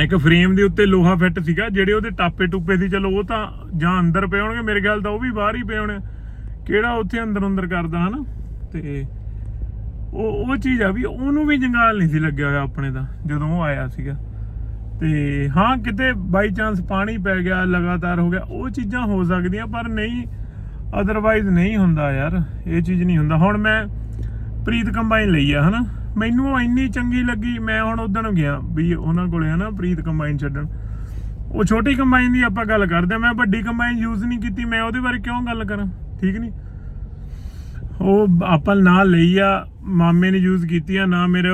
ਇੱਕ ਫਰੇਮ ਦੇ ਉੱਤੇ ਲੋਹਾ ਫਿੱਟ ਸੀਗਾ, ਜਿਹੜੇ ਉਹਦੇ ਟਾਪੇ ਟੁੱਪੇ ਸੀ, ਚਲੋ ਉਹ ਤਾਂ ਜਾਂ ਅੰਦਰ ਪਏ ਹੋਣਗੇ, ਮੇਰੇ ਖਿਆਲ ਤਾਂ ਉਹ ਵੀ ਬਾਹਰ ਹੀ ਪਏ ਹੋਣੇ। ਕਿਹੜਾ ਉੱਥੇ ਅੰਦਰ ਅੰਦਰ ਕਰਦਾ, ਹਨਾ? ਤੇ ਉਹ ਉਹ ਚੀਜ਼ ਆ ਵੀ ਉਹਨੂੰ ਵੀ ਜੰਗਾਲ ਨਹੀਂ ਸੀ ਲੱਗਿਆ ਹੋਇਆ ਆਪਣੇ ਦਾ ਜਦੋਂ ਉਹ ਆਇਆ ਸੀਗਾ। ਤੇ ਹਾਂ, ਕਿਤੇ ਬਾਈ ਚਾਂਸ ਪਾਣੀ ਪੈ ਗਿਆ, ਲਗਾਤਾਰ ਹੋ ਗਿਆ, ਉਹ ਚੀਜ਼ਾਂ ਹੋ ਸਕਦੀਆਂ, ਪਰ ਨਹੀਂ ਅਦਰਵਾਈਜ਼ ਨਹੀਂ ਹੁੰਦਾ ਯਾਰ, ਇਹ ਚੀਜ਼ ਨਹੀਂ ਹੁੰਦਾ। ਹੁਣ ਮੈਂ ਪ੍ਰੀਤ ਕੰਬਾਈਨ ਲਈ ਆ, ਹਨਾ? ਮੈਨੂੰ ਉਹ ਇੰਨੀ ਚੰਗੀ ਲੱਗੀ, ਮੈਂ ਹੁਣ ਉਦੋਂ ਗਿਆ ਵੀ ਉਹਨਾਂ ਕੋਲੇ ਹਨਾ ਪ੍ਰੀਤ ਕੰਬਾਈਨ ਛੱਡਣ। ਉਹ ਛੋਟੀ ਕੰਬਾਈਨ ਦੀ ਆਪਾਂ ਗੱਲ ਕਰਦੇ ਆ ਮੈਂ ਵੱਡੀ ਕੰਬਾਈਨ ਯੂਜ਼ ਨਹੀਂ ਕੀਤੀ, ਮੈਂ ਉਹਦੇ ਬਾਰੇ ਕਿਉਂ ਗੱਲ ਕਰਾਂ? ਠੀਕ ਨਹੀਂ ਉਹ ਆਪਾਂ ਨਾਲ ਲਈ ਆ, ਮਾਮੇ ਨੇ ਯੂਜ਼ ਕੀਤੀ ਆ, ਨਾ ਮੇਰੇ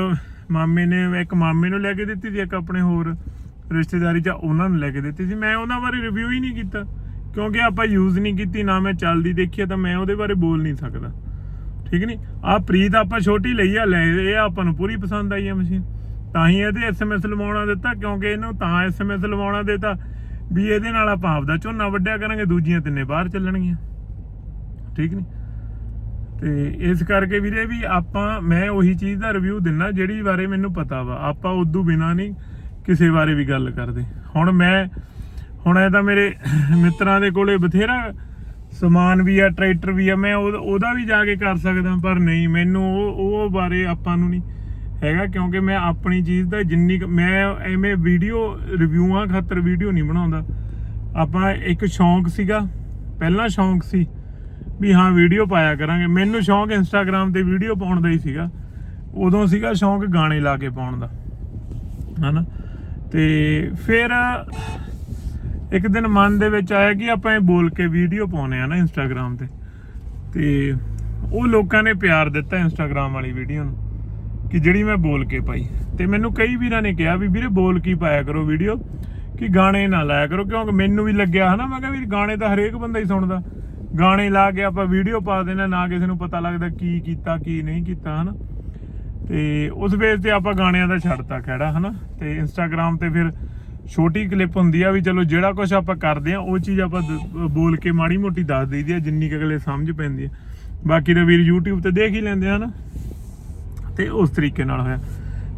ਮਾਮੇ ਨੇ, ਇੱਕ ਮਾਮੇ ਨੂੰ ਲੈ ਕੇ ਦਿੱਤੀ ਸੀ, ਇੱਕ ਆਪਣੇ ਹੋਰ ਰਿਸ਼ਤੇਦਾਰੀ ਚ ਉਹਨਾਂ ਨੂੰ ਲੈ ਕੇ ਦਿੱਤੀ ਸੀ। ਮੈਂ ਉਹਨਾਂ ਬਾਰੇ ਰਿਵਿਊ ਹੀ ਨਹੀਂ ਕੀਤਾ, ਕਿਉਂਕਿ ਆਪਾਂ ਯੂਜ਼ ਨਹੀਂ ਕੀਤੀ, ਨਾ ਮੈਂ ਚੱਲਦੀ ਦੇਖੀ ਆ, ਤਾਂ ਮੈਂ ਉਹਦੇ ਬਾਰੇ ਬੋਲ ਨਹੀਂ ਸਕਦਾ। ਠੀਕ ਨਹੀਂ ਆ ਪ੍ਰੀਤ ਆਪਾਂ ਛੋਟੀ ਲਈ ਆ, ਲੈ, ਇਹ ਆਪਾਂ ਨੂੰ ਪੂਰੀ ਪਸੰਦ ਆਈ ਆ ਮਸ਼ੀਨ। ਤਾਂ ਹੀ ਇਹਦੇ ਐਸਐਮਐਸ ਲਵਾਉਣਾ ਦਿੱਤਾ, ਕਿਉਂਕਿ ਇਹਨੂੰ ਤਾਂ ਐਸਐਮਐਸ ਲਵਾਉਣਾ ਦਿੱਤਾ ਵੀ ਇਹਦੇ ਨਾਲ ਆਪਾਂ ਆਪਦਾ ਝੋਨਾ ਵੱਢਿਆ ਕਰਾਂਗੇ, ਦੂਜੀਆਂ ਤਿੰਨੇ ਬਾਹਰ ਚੱਲਣਗੀਆਂ। ਠੀਕ ਨਹੀਂ ਤੇ ਇਸ ਕਰਕੇ ਵੀਰੇ ਵੀ ਆਪਾਂ, ਮੈਂ ਉਹੀ ਚੀਜ਼ ਦਾ ਰਿਵਿਊ ਦਿੰਨਾ, ਜਿਹੜੀ ਬਾਰੇ ਮੈਨੂੰ ਪਤਾ ਵਾ। ਆਪਾਂ ਉਦੋਂ ਬਿਨਾ ਨਹੀਂ ਕਿਸੇ ਬਾਰੇ ਵੀ ਗੱਲ ਕਰਦੇ। ਹੁਣ ਮੈਂ, ਹੁਣ ਇਹ ਤਾਂ ਮੇਰੇ ਮਿੱਤਰਾਂ ਦੇ ਕੋਲੇ ਬਥੇਰਾ ਸਮਾਨ ਵੀ ਆ, ਟਰੈਕਟਰ ਵੀ ਆ, ਮੈਂ ਉਹ- ਉਹਦਾ ਵੀ ਜਾ ਕੇ ਕਰ ਸਕਦਾ, ਪਰ ਨਹੀਂ, ਮੈਨੂੰ ਉਹ ਉਹ ਬਾਰੇ ਆਪਾਂ ਨੂੰ ਨਹੀਂ ਹੈਗਾ, ਕਿਉਂਕਿ ਮੈਂ ਆਪਣੀ ਚੀਜ਼ ਦਾ ਜਿੰਨੀ ਕੁ- ਮੈਂ ਐਵੇਂ ਵੀਡੀਓ ਰਿਵਿਊਆਂ ਖਾਤਰ ਵੀਡੀਓ ਨਹੀਂ ਬਣਾਉਂਦਾ। ਆਪਾਂ ਇੱਕ ਸ਼ੌਂਕ ਸੀਗਾ, ਪਹਿਲਾਂ ਸ਼ੌਂਕ ਸੀ ਵੀ ਹਾਂ, ਵੀਡੀਓ ਪਾਇਆ ਕਰਾਂਗੇ। ਮੈਨੂੰ ਸ਼ੌਂਕ ਇੰਸਟਾਗ੍ਰam ਤੇ ਵੀਡੀਓ ਪਾਉਣ ਦਾ ਹੀ ਸੀਗਾ। ਉਦੋਂ ਸੀਗਾ ਸ਼ੌਂਕ ਗਾਣੇ ਲਾ ਕੇ ਪਾਉਣ ਦਾ। ਹਨਾ? ਤੇ ਫਿਰ ਇੱਕ ਦਿਨ ਮਨ ਦੇ ਵਿੱਚ ਆਇਆ ਕਿ ਆਪਾਂ ਇਹ ਬੋਲ ਕੇ ਵੀਡੀਓ ਪਾਉਨੇ ਆ ਨਾ ਇੰਸਟਾਗ੍ਰam ਤੇ। ਤੇ ਉਹ ਲੋਕਾਂ ਨੇ ਪਿਆਰ ਦਿੱਤਾ ਇੰਸਟਾਗ੍ਰam ਵਾਲੀ ਵੀਡੀਓ ਨੂੰ ਕਿ ਜਿਹੜੀ ਮੈਂ ਬੋਲ ਕੇ ਪਾਈ। ਤੇ ਮੈਨੂੰ ਕਈ ਵੀਰਾਂ ਨੇ ਕਿਹਾ ਵੀ ਵੀਰੇ ਬੋਲ ਕੀ ਪਾਇਆ ਕਰੋ ਵੀਡੀਓ? ਕਿ ਗਾਣੇ ਨਾ ਲਾਇਆ ਕਰੋ, ਕਿਉਂਕਿ ਮੈਨੂੰ ਵੀ ਲੱਗਿਆ ਹਨਾ, ਮੈਂ ਕਿਹਾ ਵੀ ਗਾਣੇ ਤਾਂ ਹਰੇਕ ਬੰਦਾ ਹੀ ਸੁਣਦਾ। ਗਾਣੇ ਲਾ ਕੇ ਆਪਾਂ ਵੀਡੀਓ ਪਾ ਦੇਣਾ ਨਾ ਕਿਸੇ ਨੂੰ ਪਤਾ ਲੱਗਦਾ ਕੀ ਕੀਤਾ, ਕੀ ਨਹੀਂ ਕੀਤਾ ਹਨਾ। ਤੇ ਉਸ ਬੇਸ ਤੇ ਆਪਾਂ ਗਾਣਿਆਂ ਦਾ ਛੱਡਤਾ ਖੜਾ ਹਨਾ। ਤੇ ਇੰਸਟਾਗ੍ਰam ਤੇ ਫਿਰ ਛੋਟੀ ਕਲਿੱਪ ਹੁੰਦੀ ਆ ਵੀ ਚਲੋ ਜਿਹੜਾ ਕੁਝ ਆਪਾਂ ਕਰਦੇ ਆ, ਉਹ ਚੀਜ਼ ਆਪਾਂ ਬੋਲ ਕੇ ਮਾੜੀ ਮੋਟੀ ਦੱਸ ਦਈਦੀ ਆ, ਜਿੰਨੀ ਕੁ ਅਗਲੇ ਸਮਝ ਪੈਂਦੀ ਆ। ਬਾਕੀ ਤਾਂ ਵੀਰ YouTube ਤੇ ਦੇਖ ਹੀ ਲੈਂਦੇ ਆ ਨਾ। ਤੇ ਉਸ ਤਰੀਕੇ ਨਾਲ ਹੋਇਆ।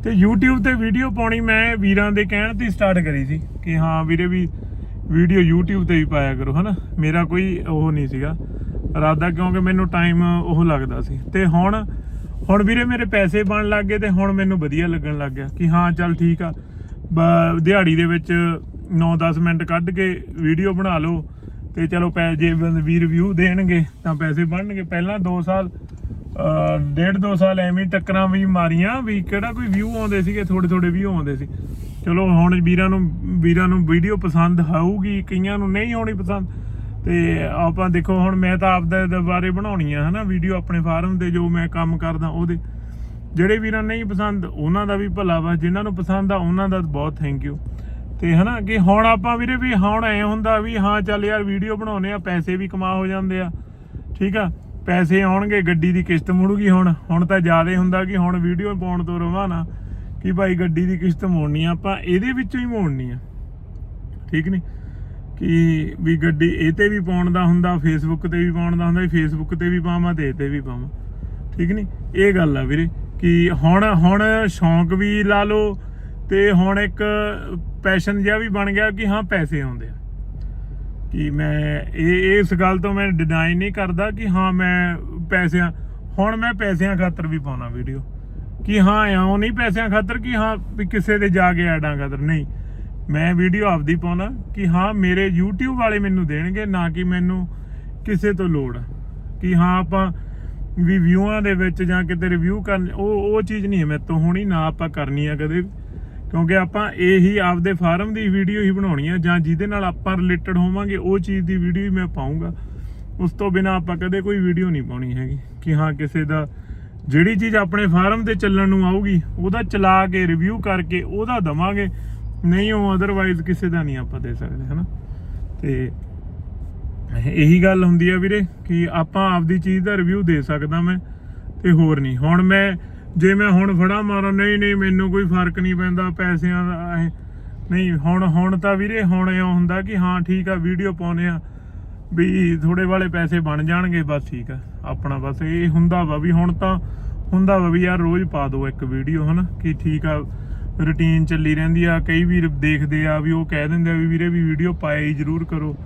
ਤੇ YouTube ਤੇ ਵੀਡੀਓ ਪਾਉਣੀ ਮੈਂ ਵੀਰਾਂ ਦੇ ਕਹਿਣ ਤੇ ਸਟਾਰਟ ਕਰੀ ਸੀ ਕਿ ਹਾਂ ਵੀਰੇ ਵੀ ਵੀਡੀਓ YouTube ਤੇ ਵੀ ਪਾਇਆ ਕਰੋ, ਹਨਾ? ਮੇਰਾ ਕੋਈ ਉਹ ਨਹੀਂ ਸੀਗਾ। ਇਰਾਦਾ ਕਿਉਂਕਿ ਮੈਨੂੰ ਟਾਈਮ ਉਹ ਲੱਗਦਾ ਸੀ। ਤੇ ਹੁਣ ਹੁਣ ਵੀਰੇ ਮੇਰੇ ਪੈਸੇ ਬਣ ਲੱਗ ਗਏ ਤੇ ਹੁਣ ਮੈਨੂੰ ਵਧੀਆ ਲੱਗਣ ਲੱਗ ਗਿਆ ਕਿ ਹਾਂ ਚੱਲ ਠੀਕ ਆ। ਦਿਹਾੜੀ ਦੇ ਵਿੱਚ 9-10 ਮਿੰਟ ਕੱਢ ਕੇ ਵੀਡੀਓ ਬਣਾ ਲਓ ਤੇ ਚਲੋ ਪੈ ਜੇ ਬੰਦੇ ਵੀ ਰਿਵਿਊ ਦੇਣਗੇ ਤਾਂ ਪੈਸੇ ਬਣਨਗੇ। ਪਹਿਲਾਂ 2 ਸਾਲ ਡੇਢ ਦੋ ਸਾਲ ਐਵੇਂ ਟੱਕਰਾਂ ਵੀ ਮਾਰੀਆਂ ਵੀ ਕਿਹੜਾ ਕੋਈ ਵਿਊ ਆਉਂਦੇ ਸੀਗੇ ਥੋੜੇ ਥੋੜੇ ਵਿਊ ਆਉਂਦੇ ਸੀ। ਚਲੋ ਹੁਣ ਵੀਰਾਂ ਨੂੰ ਵੀਰਾਂ ਨੂੰ ਵੀਡੀਓ ਪਸੰਦ ਆਊਗੀ, ਕਈਆਂ ਨੂੰ ਨਹੀਂ ਆਉਣੀ ਪਸੰਦ। ਤੇ ਆਪਾਂ ਦੇਖੋ ਹੁਣ ਮੈਂ ਤਾਂ ਆਪਦੇ ਦੇ ਬਾਰੇ ਬਣਾਉਣੀ ਆ, ਹਨਾ, ਵੀਡੀਓ ਆਪਣੇ ਫਾਰਮ ਤੇ ਜੋ ਮੈਂ ਕੰਮ ਕਰਦਾ ਉਹਦੇ। ਜਿਹੜੇ ਵੀਰਾਂ ਨੂੰ ਨਹੀਂ ਪਸੰਦ, ਉਹਨਾਂ ਦਾ ਵੀ ਭਲਾ ਵਾ। ਜਿਨ੍ਹਾਂ ਨੂੰ ਪਸੰਦ ਆ, ਉਹਨਾਂ ਦਾ ਬਹੁਤ ਥੈਂਕ ਯੂ ਤੇ ਹਨਾ, ਕਿ ਹੁਣ ਆਪਾਂ ਵੀਰੇ ਵੀ ਹੁਣ ਐ ਹੁੰਦਾ ਵੀ ਹਾਂ, ਚੱਲ ਯਾਰ ਵੀਡੀਓ ਬਣਾਉਨੇ ਆ, ਪੈਸੇ ਵੀ ਕਮਾ ਹੋ ਜਾਂਦੇ ਆ। ਠੀਕ ਆ? ਪੈਸੇ ਆਉਣਗੇ, ਗੱਡੀ ਦੀ ਕਿਸ਼ਤ ਮੁੜੂਗੀ ਹੁਣ। ਹੁਣ ਤਾਂ ਜ਼ਿਆਦਾ ਹੁੰਦਾ ਕਿ ਹੁਣ ਵੀਡੀਓ ਪਾਉਣ ਤੋਂ ਰਵਾ ਨਾ ਕਿ ਭਾਈ ਗੱਡੀ ਦੀ ਕਿਸ਼ਤ ਮੋੜਨੀ ਆ, ਆਪਾਂ ਇਹਦੇ ਵਿੱਚੋਂ ਹੀ ਮੋੜਨੀ ਆ। ਠੀਕ ਨਹੀਂ ਕਿ ਵੀ ਗੱਡੀ ਇਹ ਤੇ ਵੀ ਪਾਉਣ ਦਾ ਹੁੰਦਾ ਫੇਸਬੁੱਕ ਤੇ ਵੀ ਪਾਉਣ ਦਾ ਹੁੰਦਾ ਫੇਸਬੁੱਕ ਤੇ ਵੀ ਪਾਵਾਂ ਤੇ ਇਹ ਤੇ ਵੀ ਪਾਵਾਂ। ਠੀਕ ਨਹੀਂ ਇਹ ਗੱਲ ਆ ਵੀਰੇ। ਕਿ ਹੁਣ ਹੁਣ ਸ਼ੌਂਕ ਵੀ ਲਾ ਲਓ ਤੇ ਹੁਣ ਇੱਕ ਪੈਸ਼ਨ ਜਿਹਾ ਵੀ ਬਣ ਗਿਆ ਕਿ ਹਾਂ ਪੈਸੇ ਆਉਂਦੇ ਆ। ਕਿ ਮੈਂ ਇਹ ਇਸ ਗੱਲ ਤੋਂ ਮੈਂ ਡਿਨਾਈ ਨਹੀਂ ਕਰਦਾ ਕਿ ਹਾਂ ਮੈਂ ਪੈਸਿਆਂ, ਹੁਣ ਮੈਂ ਪੈਸਿਆਂ ਖਾਤਰ ਵੀ ਪਾਉਣਾ ਵੀਡੀਓ। ਕਿ ਹਾਂ ਇਉਂ ਨਹੀਂ ਪੈਸਿਆਂ ਖਾਤਰ ਕਿ ਹਾਂ ਵੀ ਕਿਸੇ ਦੇ ਜਾ ਕੇ ਐਡਾਂ ਖਾਤਰ, ਨਹੀਂ। ਮੈਂ ਵੀਡੀਓ ਆਪਦੀ ਪਾਉਣਾ ਕਿ ਹਾਂ ਮੇਰੇ YouTube ਵਾਲੇ ਮੈਨੂੰ ਦੇਣਗੇ ਨਾ ਕਿ ਮੈਨੂੰ ਕਿਸੇ ਤੋਂ ਲੋੜ। ਕਿ ਹਾਂ ਆਪਾਂ ਵੀ ਵਿਊਆਂ ਦੇ ਵਿੱਚ ਜਾਂ ਕਿਤੇ ਰਿਵਿਊ ਕਰਨ ਉਹ ਉਹ ਚੀਜ਼ ਨਹੀਂ ਹੈ ਮੇਰੇ ਤੋਂ, ਹੋਣੀ ਨਾ ਆਪਾਂ ਕਰਨੀ ਆ ਕਦੇ। ਕਿਉਂਕਿ ਆਪਾਂ ਇਹੀ ਆਪਦੇ ਫਾਰਮ ਦੀ ਵੀਡੀਓ ਹੀ ਬਣਾਉਣੀ ਆ, ਜਾਂ ਜਿਹਦੇ ਨਾਲ ਆਪਾਂ ਰਿਲੇਟਡ ਹੋਵਾਂਗੇ, ਉਹ ਚੀਜ਼ ਦੀ ਵੀਡੀਓ ਹੀ ਮੈਂ ਪਾਉਂਗਾ ਉਸ ਤੋਂ ਬਿਨਾ ਆਪਾਂ ਕਦੇ ਕੋਈ ਵੀਡੀਓ ਨਹੀਂ ਪਾਉਣੀ ਹੈਗੀ। ਕਿ ਹਾਂ, ਕਿਸੇ ਦਾ ਜਿਹੜੀ ਚੀਜ਼ ਆਪਣੇ ਫਾਰਮ ਤੇ ਚੱਲਣ ਨੂੰ ਆਊਗੀ, ਉਹਦਾ ਚਲਾ ਕੇ ਰਿਵਿਊ ਕਰਕੇ ਉਹਦਾ ਦਵਾਂਗੇ। ਨਹੀਂ, ਉਹ ਅਦਰਵਾਈਜ਼ ਕਿਸੇ ਦਾ ਨਹੀਂ ਆਪਾਂ ਦੇ ਸਕਦੇ, ਹਨਾ? ਤੇ ਇਹੀ ਗੱਲ ਹੁੰਦੀ ਆ ਵੀਰੇ ਕਿ ਆਪਾਂ ਆਪਦੀ ਚੀਜ਼ ਦਾ ਰਿਵਿਊ ਦੇ ਸਕਦਾ ਮੈਂ ਤੇ ਹੋਰ ਨਹੀਂ। ਹੁਣ ਮੈਂ, ਜੇ ਮੈਂ ਹੁਣ ਫੜਾ ਮਾਰਾਂ, ਨਹੀਂ ਨਹੀਂ, ਮੈਨੂੰ ਕੋਈ ਫ਼ਰਕ ਨਹੀਂ ਪੈਂਦਾ ਪੈਸਿਆਂ ਦਾ ਇਹ ਨਹੀਂ, ਹੁਣ ਹੁਣ ਤਾਂ ਵੀਰੇ, ਹੁਣ ਇਉਂ ਹੁੰਦਾ ਕਿ ਹਾਂ, ਠੀਕ ਆ ਵੀਡੀਓ ਪਾਉਨੇ ਆ, ਵੀ ਥੋੜੇ ਵਾਲੇ ਪੈਸੇ ਬਣ ਜਾਣਗੇ, ਬਸ ਠੀਕ ਆ, ਆਪਣਾ ਬਸ ਇਹ ਹੁੰਦਾ ਵਾ ਵੀ ਹੁਣ ਤਾਂ, ਹੁੰਦਾ ਵਾ ਵੀ ਯਾਰ ਰੋਜ਼ ਪਾ ਦਿਓ ਇੱਕ ਵੀਡੀਓ ਹਨਾ, ਕਿ ਠੀਕ ਆ ਰੁਟੀਨ ਚੱਲੀ ਰਹਿੰਦੀ ਆ, ਕਈ ਵੀਰ ਦੇਖਦੇ ਆ ਵੀ ਉਹ ਕਹਿ ਦਿੰਦੇ ਆ ਵੀ ਵੀਰੇ ਵੀ ਵੀਡੀਓ ਪਾਏ ਹੀ ਜ਼ਰੂਰ ਕਰੋ,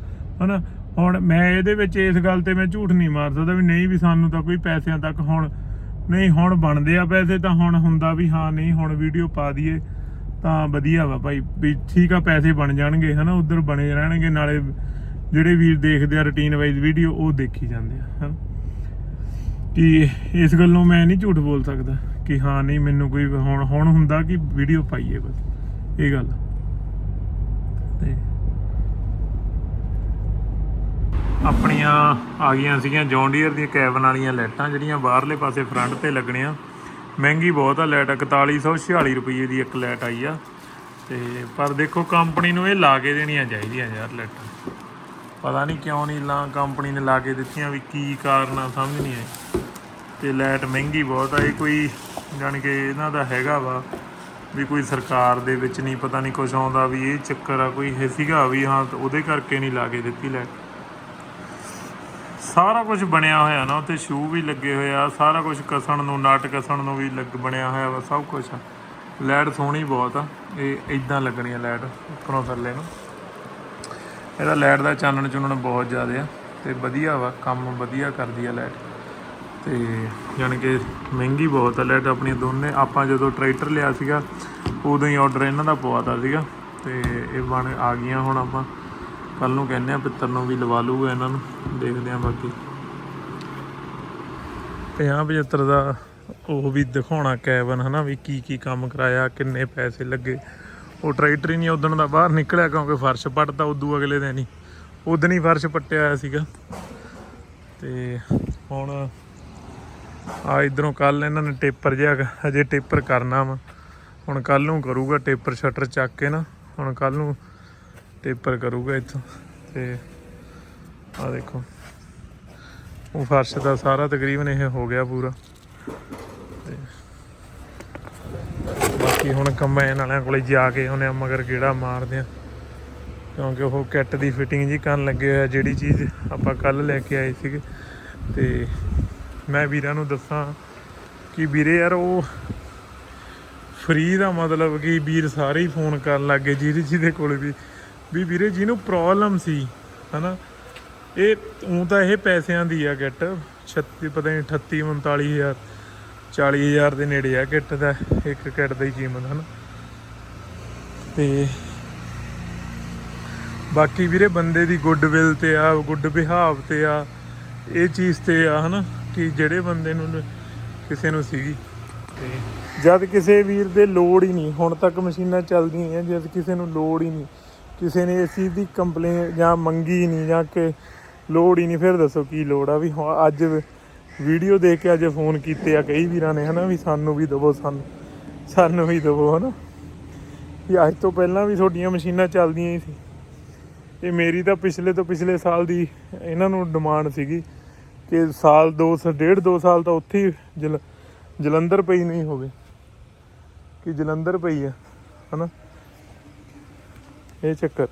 ਹਨਾ। ਹੁਣ ਮੈਂ ਇਹਦੇ ਵਿੱਚ ਇਸ ਗੱਲ ਤੇ ਮੈਂ ਝੂਠ ਨਹੀਂ ਮਾਰ ਸਕਦਾ ਵੀ ਨਹੀਂ ਵੀ ਸਾਨੂੰ ਤਾਂ ਕੋਈ ਪੈਸਿਆਂ ਤੱਕ ਹੁਣ ਨਹੀਂ, ਹੁਣ ਬਣਦੇ ਆ ਪੈਸੇ ਤਾਂ ਹੁਣ ਹੁੰਦਾ ਵੀ ਹਾਂ, ਨਹੀਂ, ਹੁਣ ਵੀਡੀਓ ਪਾ ਦਈਏ ਤਾਂ ਵਧੀਆ ਵਾ ਭਾਈ, ਵੀ ਠੀਕ ਆ, ਪੈਸੇ ਬਣ ਜਾਣਗੇ, ਹਨਾ, ਉਧਰ ਬਣੇ ਰਹਿਣਗੇ, ਨਾਲੇ ਜਿਹੜੇ ਵੀਰ ਦੇਖਦੇ ਆ ਰੁਟੀਨ ਵਾਈਜ਼ ਵੀਡੀਓ ਉਹ ਦੇਖੀ ਜਾਂਦੇ ਆ, ਹਨਾ। ਕਿ ਇਸ ਗੱਲੋਂ ਮੈਂ ਨਹੀਂ ਝੂਠ ਬੋਲ ਸਕਦਾ ਕਿ ਹਾਂ, ਨਹੀਂ, ਮੈਨੂੰ ਕੋਈ ਹੁਣ ਹੁਣ ਹੁੰਦਾ ਕਿ ਵੀਡੀਓ ਪਾਈਏ ਬਸ, ਇਹ ਗੱਲ। ਤੇ ਆਪਣੀਆਂ ਆ ਗਈਆਂ ਸੀਗੀਆਂ। ਜੌਨ ਡੀਅਰ ਦੀਆਂ ਕੈਬਨ ਵਾਲੀਆਂ ਲਾਈਟਾਂ ਜਿਹੜੀਆਂ ਬਾਹਰਲੇ ਪਾਸੇ ਫਰੰਟ ਤੇ ਲੱਗਣੀਆਂ। ਮਹਿੰਗੀ ਬਹੁਤ ਆ ਲਾਈਟ 4146 ਰੁਪਏ ਦੀ ਇੱਕ ਲਾਈਟ ਆਈ ਆ। ਤੇ ਪਰ ਦੇਖੋ ਕੰਪਨੀ ਨੂੰ ਇਹ ਲਾ ਕੇ ਦੇਣੀਆਂ ਚਾਹੀਦੀਆਂ ਯਾਰ ਲਾਈਟਾਂ। ਪਤਾ ਨਹੀਂ ਕਿਉਂ ਨਹੀਂ ਲਾ ਕੰਪਨੀ ਨੇ ਲਾ ਕੇ ਦਿੱਤੀਆਂ ਵੀ ਕੀ ਕਾਰਨ ਆ, ਸਮਝ ਨਹੀਂ ਆਈ। ਤੇ ਲਾਈਟ ਮਹਿੰਗੀ ਬਹੁਤ ਆ, ਇਹ ਕੋਈ ਜਾਣੀ ਕਿ ਇਹਨਾਂ ਦਾ ਹੈਗਾ ਵਾ ਵੀ ਕੋਈ ਸਰਕਾਰ ਦੇ ਵਿੱਚ ਨਹੀਂ ਪਤਾ ਨਹੀਂ ਕੁਝ ਆਉਂਦਾ ਵੀ ਇਹ ਚੱਕਰ ਆ, ਕੋਈ ਇਹ ਸੀਗਾ ਵੀ ਹਾਂ ਉਹਦੇ ਕਰਕੇ ਨਹੀਂ ਲਾ ਕੇ ਦਿੱਤੀ ਲਾਈਟ। ਸਾਰਾ ਕੁਝ ਬਣਿਆ ਹੋਇਆ ਨਾ ਉੱਤੇ ਸ਼ੂ ਵੀ ਲੱਗੇ ਹੋਏ ਆ, ਸਾਰਾ ਕੁਝ ਕਸਣ ਨੂੰ, ਨਟ ਕਸਣ ਨੂੰ ਵੀ ਲੱਗ, ਬਣਿਆ ਹੋਇਆ ਵਾ, ਸਭ ਕੁਝ ਆ। ਲਾਈਟ ਸੋਹਣੀ ਬਹੁਤ ਆ, ਇਹ ਇਦਾਂ ਲੱਗਣੀ ਆ ਲਾਈਟ, ਉੱਪਰੋਂ ਥੱਲੇ ਨੂੰ। ਇਹਦਾ ਲਾਈਟ ਦਾ ਚਾਨਣ ਚੁਣਨ ਬਹੁਤ ਜ਼ਿਆਦਾ ਆ, ਤੇ ਵਧੀਆ ਵਾ, ਕੰਮ ਵਧੀਆ ਕਰਦੀ ਆ ਲਾਈਟ। ਤੇ ਯਾਨੀ ਕਿ ਮਹਿੰਗੀ ਬਹੁਤ ਆ ਲਾਈਟ ਆਪਣੀ ਦੋਨੇ, ਆਪਾਂ ਜਦੋਂ ਟਰੈਕਟਰ ਲਿਆ ਸੀਗਾ, ਉਦੋਂ ਹੀ ਆਰਡਰ ਇਹਨਾਂ ਦਾ ਪਵਾਤਾ ਸੀਗਾ, ਤੇ ਇਹ ਬਣ, ਆ ਗਈਆਂ ਹੁਣ ਆਪਾਂ। ਕੱਲ ਨੂੰ ਕਹਿੰਦੇ ਆ ਪਿੱਤਰ ਨੂੰ ਵੀ ਲਵਾ ਲੂਗਾ ਇਹਨਾਂ ਨੂੰ, ਦੇਖਦੇ ਆ ਬਾਕੀ। 50 75 ਦਾ ਉਹ ਵੀ ਦਿਖਾਉਣਾ ਕੈਬਨ, ਹਨਾ ਵੀ ਕੀ ਕੀ ਕੰਮ ਕਰਾਇਆ, ਕਿੰਨੇ ਪੈਸੇ ਲੱਗੇ। ਉਹ ਟਰੈਕਟਰ ਹੀ ਨਹੀਂ ਉਦਣ ਦਾ ਬਾਹਰ ਨਿਕਲਿਆ ਕਿਉਂਕਿ ਫਰਸ਼ ਪੱਟਦਾ ਉਦੋਂ ਅਗਲੇ ਦਿਨ ਹੀ। ਉਦਣ ਹੀ ਫਰਸ਼ ਪੱਟਿਆ ਹੋਇਆ ਸੀਗਾ। ਤੇ ਹੁਣ ਆ ਇਧਰੋਂ ਕੱਲ ਇਹਨਾਂ ਨੇ ਟੇਪਰ ਜਿਹਾ ਹਜੇ ਟੇਪਰ ਕਰਨਾ ਵਾ। ਹੁਣ ਕੱਲ ਨੂੰ ਕਰੂਗਾ ਟੇਪਰ ਸ਼ਟਰ ਚੱਕ ਕੇ ਨਾ। ਹੁਣ ਕੱਲ ਨੂੰ ਟੇਪਰ ਕਰੂਗਾ ਇੱਥੋਂ, ਤੇ ਆ ਦੇਖੋ। ਉਹ ਫਰਸ਼ ਦਾ ਸਾਰਾ ਤਕਰੀਬਨ ਇਹ ਹੋ ਗਿਆ ਪੂਰਾ। ਬਾਕੀ ਹੁਣ ਕੰਬਾਈਨ ਵਾਲਿਆਂ ਕੋਲੇ ਜਾ ਕੇ ਉਹਨੇ ਮਗਰ ਕਿਹੜਾ ਮਾਰਦੇ ਆ। ਕਿਉਂਕਿ ਉਹ ਕਿੱਟ ਦੀ ਫਿਟਿੰਗ ਜੀ ਕਰਨ ਲੱਗੇ ਹੋਇਆ ਜਿਹੜੀ ਚੀਜ਼ ਆਪਾਂ ਕੱਲ ਲੈ ਕੇ ਆਏ ਸੀਗੇ। ਤੇ ਮੈਂ ਵੀਰਾਂ ਨੂੰ ਦੱਸਾਂ ਕਿ ਵੀਰੇ ਯਾਰ ਉਹ ਫ੍ਰੀ ਦਾ ਮਤਲਬ ਕਿ ਵੀਰ ਸਾਰੇ ਹੀ ਫੋਨ ਕਰਨ ਲੱਗੇ ਜਿਹਦੇ ਜਿਹਦੇ ਕੋਲ ਵੀ ਵੀ ਵੀਰੇ ਜਿਹਨੂੰ ਪ੍ਰੋਬਲਮ ਸੀ, ਹਨਾ? ਇਹ ਉਹ ਤਾਂ ਇਹ ਪੈਸਿਆਂ ਦੀ ਆ ਕਿੱਟ 36 ਪਤਾ ਨਹੀਂ 38 39000 40000 ਦੇ ਨੇੜੇ ਆ ਕਿੱਟ ਦਾ, ਇੱਕ ਕਿੱਟ ਦੀ ਕੀਮਤ, ਹਨਾ? ਤੇ ਬਾਕੀ ਵੀਰੇ ਬੰਦੇ ਦੀ ਗੁੱਡਵਿਲ ਤੇ ਆ ਗੁੱਡ ਬਿਹਾਵ ਤੇ ਆ, ਇਹ ਚੀਜ਼ ਤੇ ਆ, ਹਨਾ? ਕਿ ਜਿਹੜੇ ਬੰਦੇ ਨੂੰ ਕਿਸੇ ਨੂੰ ਸੀਗੀ। ਤੇ ਜਦ ਕਿਸੇ ਵੀਰ ਦੇ ਲੋੜ ਹੀ ਨਹੀਂ, ਹੁਣ ਤੱਕ ਮਸ਼ੀਨਾਂ ਚੱਲਦੀਆਂ ਜਦ ਕਿਸੇ ਨੂੰ ਲੋੜ ਹੀ ਨਹੀਂ। ਕਿਸੇ ਨੇ ਇਸ ਚੀਜ਼ ਦੀ ਕੰਪਲੇਨ ਜਾਂ ਮੰਗੀ ਨਹੀਂ ਜਾਂ ਕਿ ਲੋੜ ਹੀ ਨਹੀਂ, ਫਿਰ ਦੱਸੋ ਕੀ ਲੋੜ ਆ? ਵੀ ਹੁਣ ਅੱਜ ਵੀਡੀਓ ਦੇਖ ਕੇ ਅੱਜ ਫੋਨ ਕੀਤੇ ਆ ਕਈ ਵੀਰਾਂ ਨੇ, ਹਨਾ? ਵੀ ਸਾਨੂੰ ਵੀ ਦਵੋ, ਸਾਨੂੰ ਸਾਨੂੰ ਵੀ ਦਵੋ, ਹਨਾ? ਵੀ ਅੱਜ ਤੋਂ ਪਹਿਲਾਂ ਵੀ ਤੁਹਾਡੀਆਂ ਮਸ਼ੀਨਾਂ ਚੱਲਦੀਆਂ ਹੀ ਸੀ। ਇਹ ਮੇਰੀ ਤਾਂ ਪਿਛਲੇ ਤੋਂ ਪਿਛਲੇ ਸਾਲ ਦੀ ਇਹਨਾਂ ਨੂੰ ਡਿਮਾਂਡ ਸੀਗੀ ਕਿ ਸਾਲ ਦੋ ਸ- ਡੇਢ ਦੋ ਸਾਲ ਤਾਂ ਉੱਥੇ ਹੀ ਜਲ, ਜਲੰਧਰ ਪਈ ਨਹੀਂ ਹੋਵੇ। ਕਿ ਜਲੰਧਰ ਪਈ ਆ, ਹਨਾ? ਇਹ ਚੱਕਰ।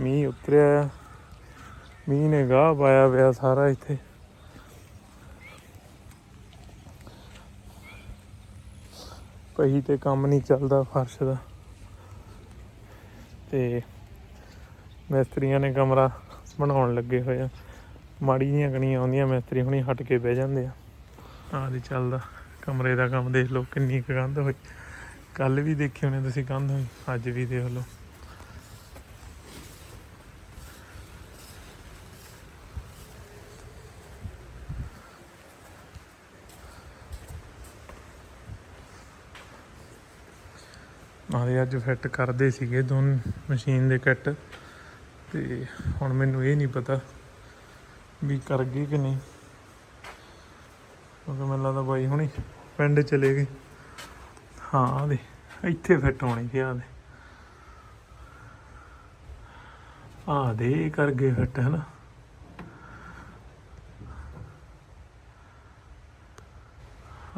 ਮੀਂਹ ਉਤਰਿਆ ਆ। ਮੀਂਹ ਨੇ ਗਾਹ ਪਾਇਆ ਪਿਆ ਸਾਰਾ ਇੱਥੇ। ਪਹੀ ਤੇ ਕੰਮ ਨਹੀਂ ਚੱਲਦਾ ਫਰਸ਼ ਦਾ। ਤੇ ਮਿਸਤਰੀਆਂ ਨੇ ਕਮਰਾ ਬਣਾਉਣ ਲੱਗੇ ਹੋਏ ਆ। ਮਾੜੀ ਜੀਆਂ ਕਣੀਆਂ ਆਉਂਦੀਆਂ, ਮਿਸਤਰੀ ਹੁਣੀ ਹਟ ਕੇ ਬਹਿ ਜਾਂਦੇ ਆ। ਆਹ ਦੀ ਚੱਲਦਾ। ਕਮਰੇ ਦਾ ਕੰਮ ਦੇਖ ਲਓ ਕਿੰਨੀ ਕੁ ਕੰਧ ਹੋਈ। ਕੱਲ ਵੀ ਦੇਖੇ ਹੋਣੇ ਤੁਸੀਂ ਕੰਧ ਹੋਈ ਅੱਜ ਵੀ ਦੇਖ ਲਓ। ਨਾਲੇ ਅੱਜ ਫਿੱਟ ਕਰਦੇ ਸੀਗੇ ਦੋਨ ਮਸ਼ੀਨ ਦੇ ਕੱਟ, ਤੇ ਹੁਣ ਮੈਨੂੰ ਇਹ ਨਹੀਂ ਪਤਾ ਵੀ ਕਰ ਗਏ ਕਿ ਨਹੀਂ। ਕਿਉਂਕਿ ਮੈਨੂੰ ਲੱਗਦਾ ਬਾਈ ਹੁਣੀ ਪਿੰਡ ਚਲੇ ਗਏ। ਹਾਂ ਆਦੇ ਇੱਥੇ ਫਿੱਟ ਹੋਣੀ ਸੀ ਆਦੇ ਆ ਦੇ ਕਰ ਗਏ ਫਿੱਟ ਹੈ ਨਾ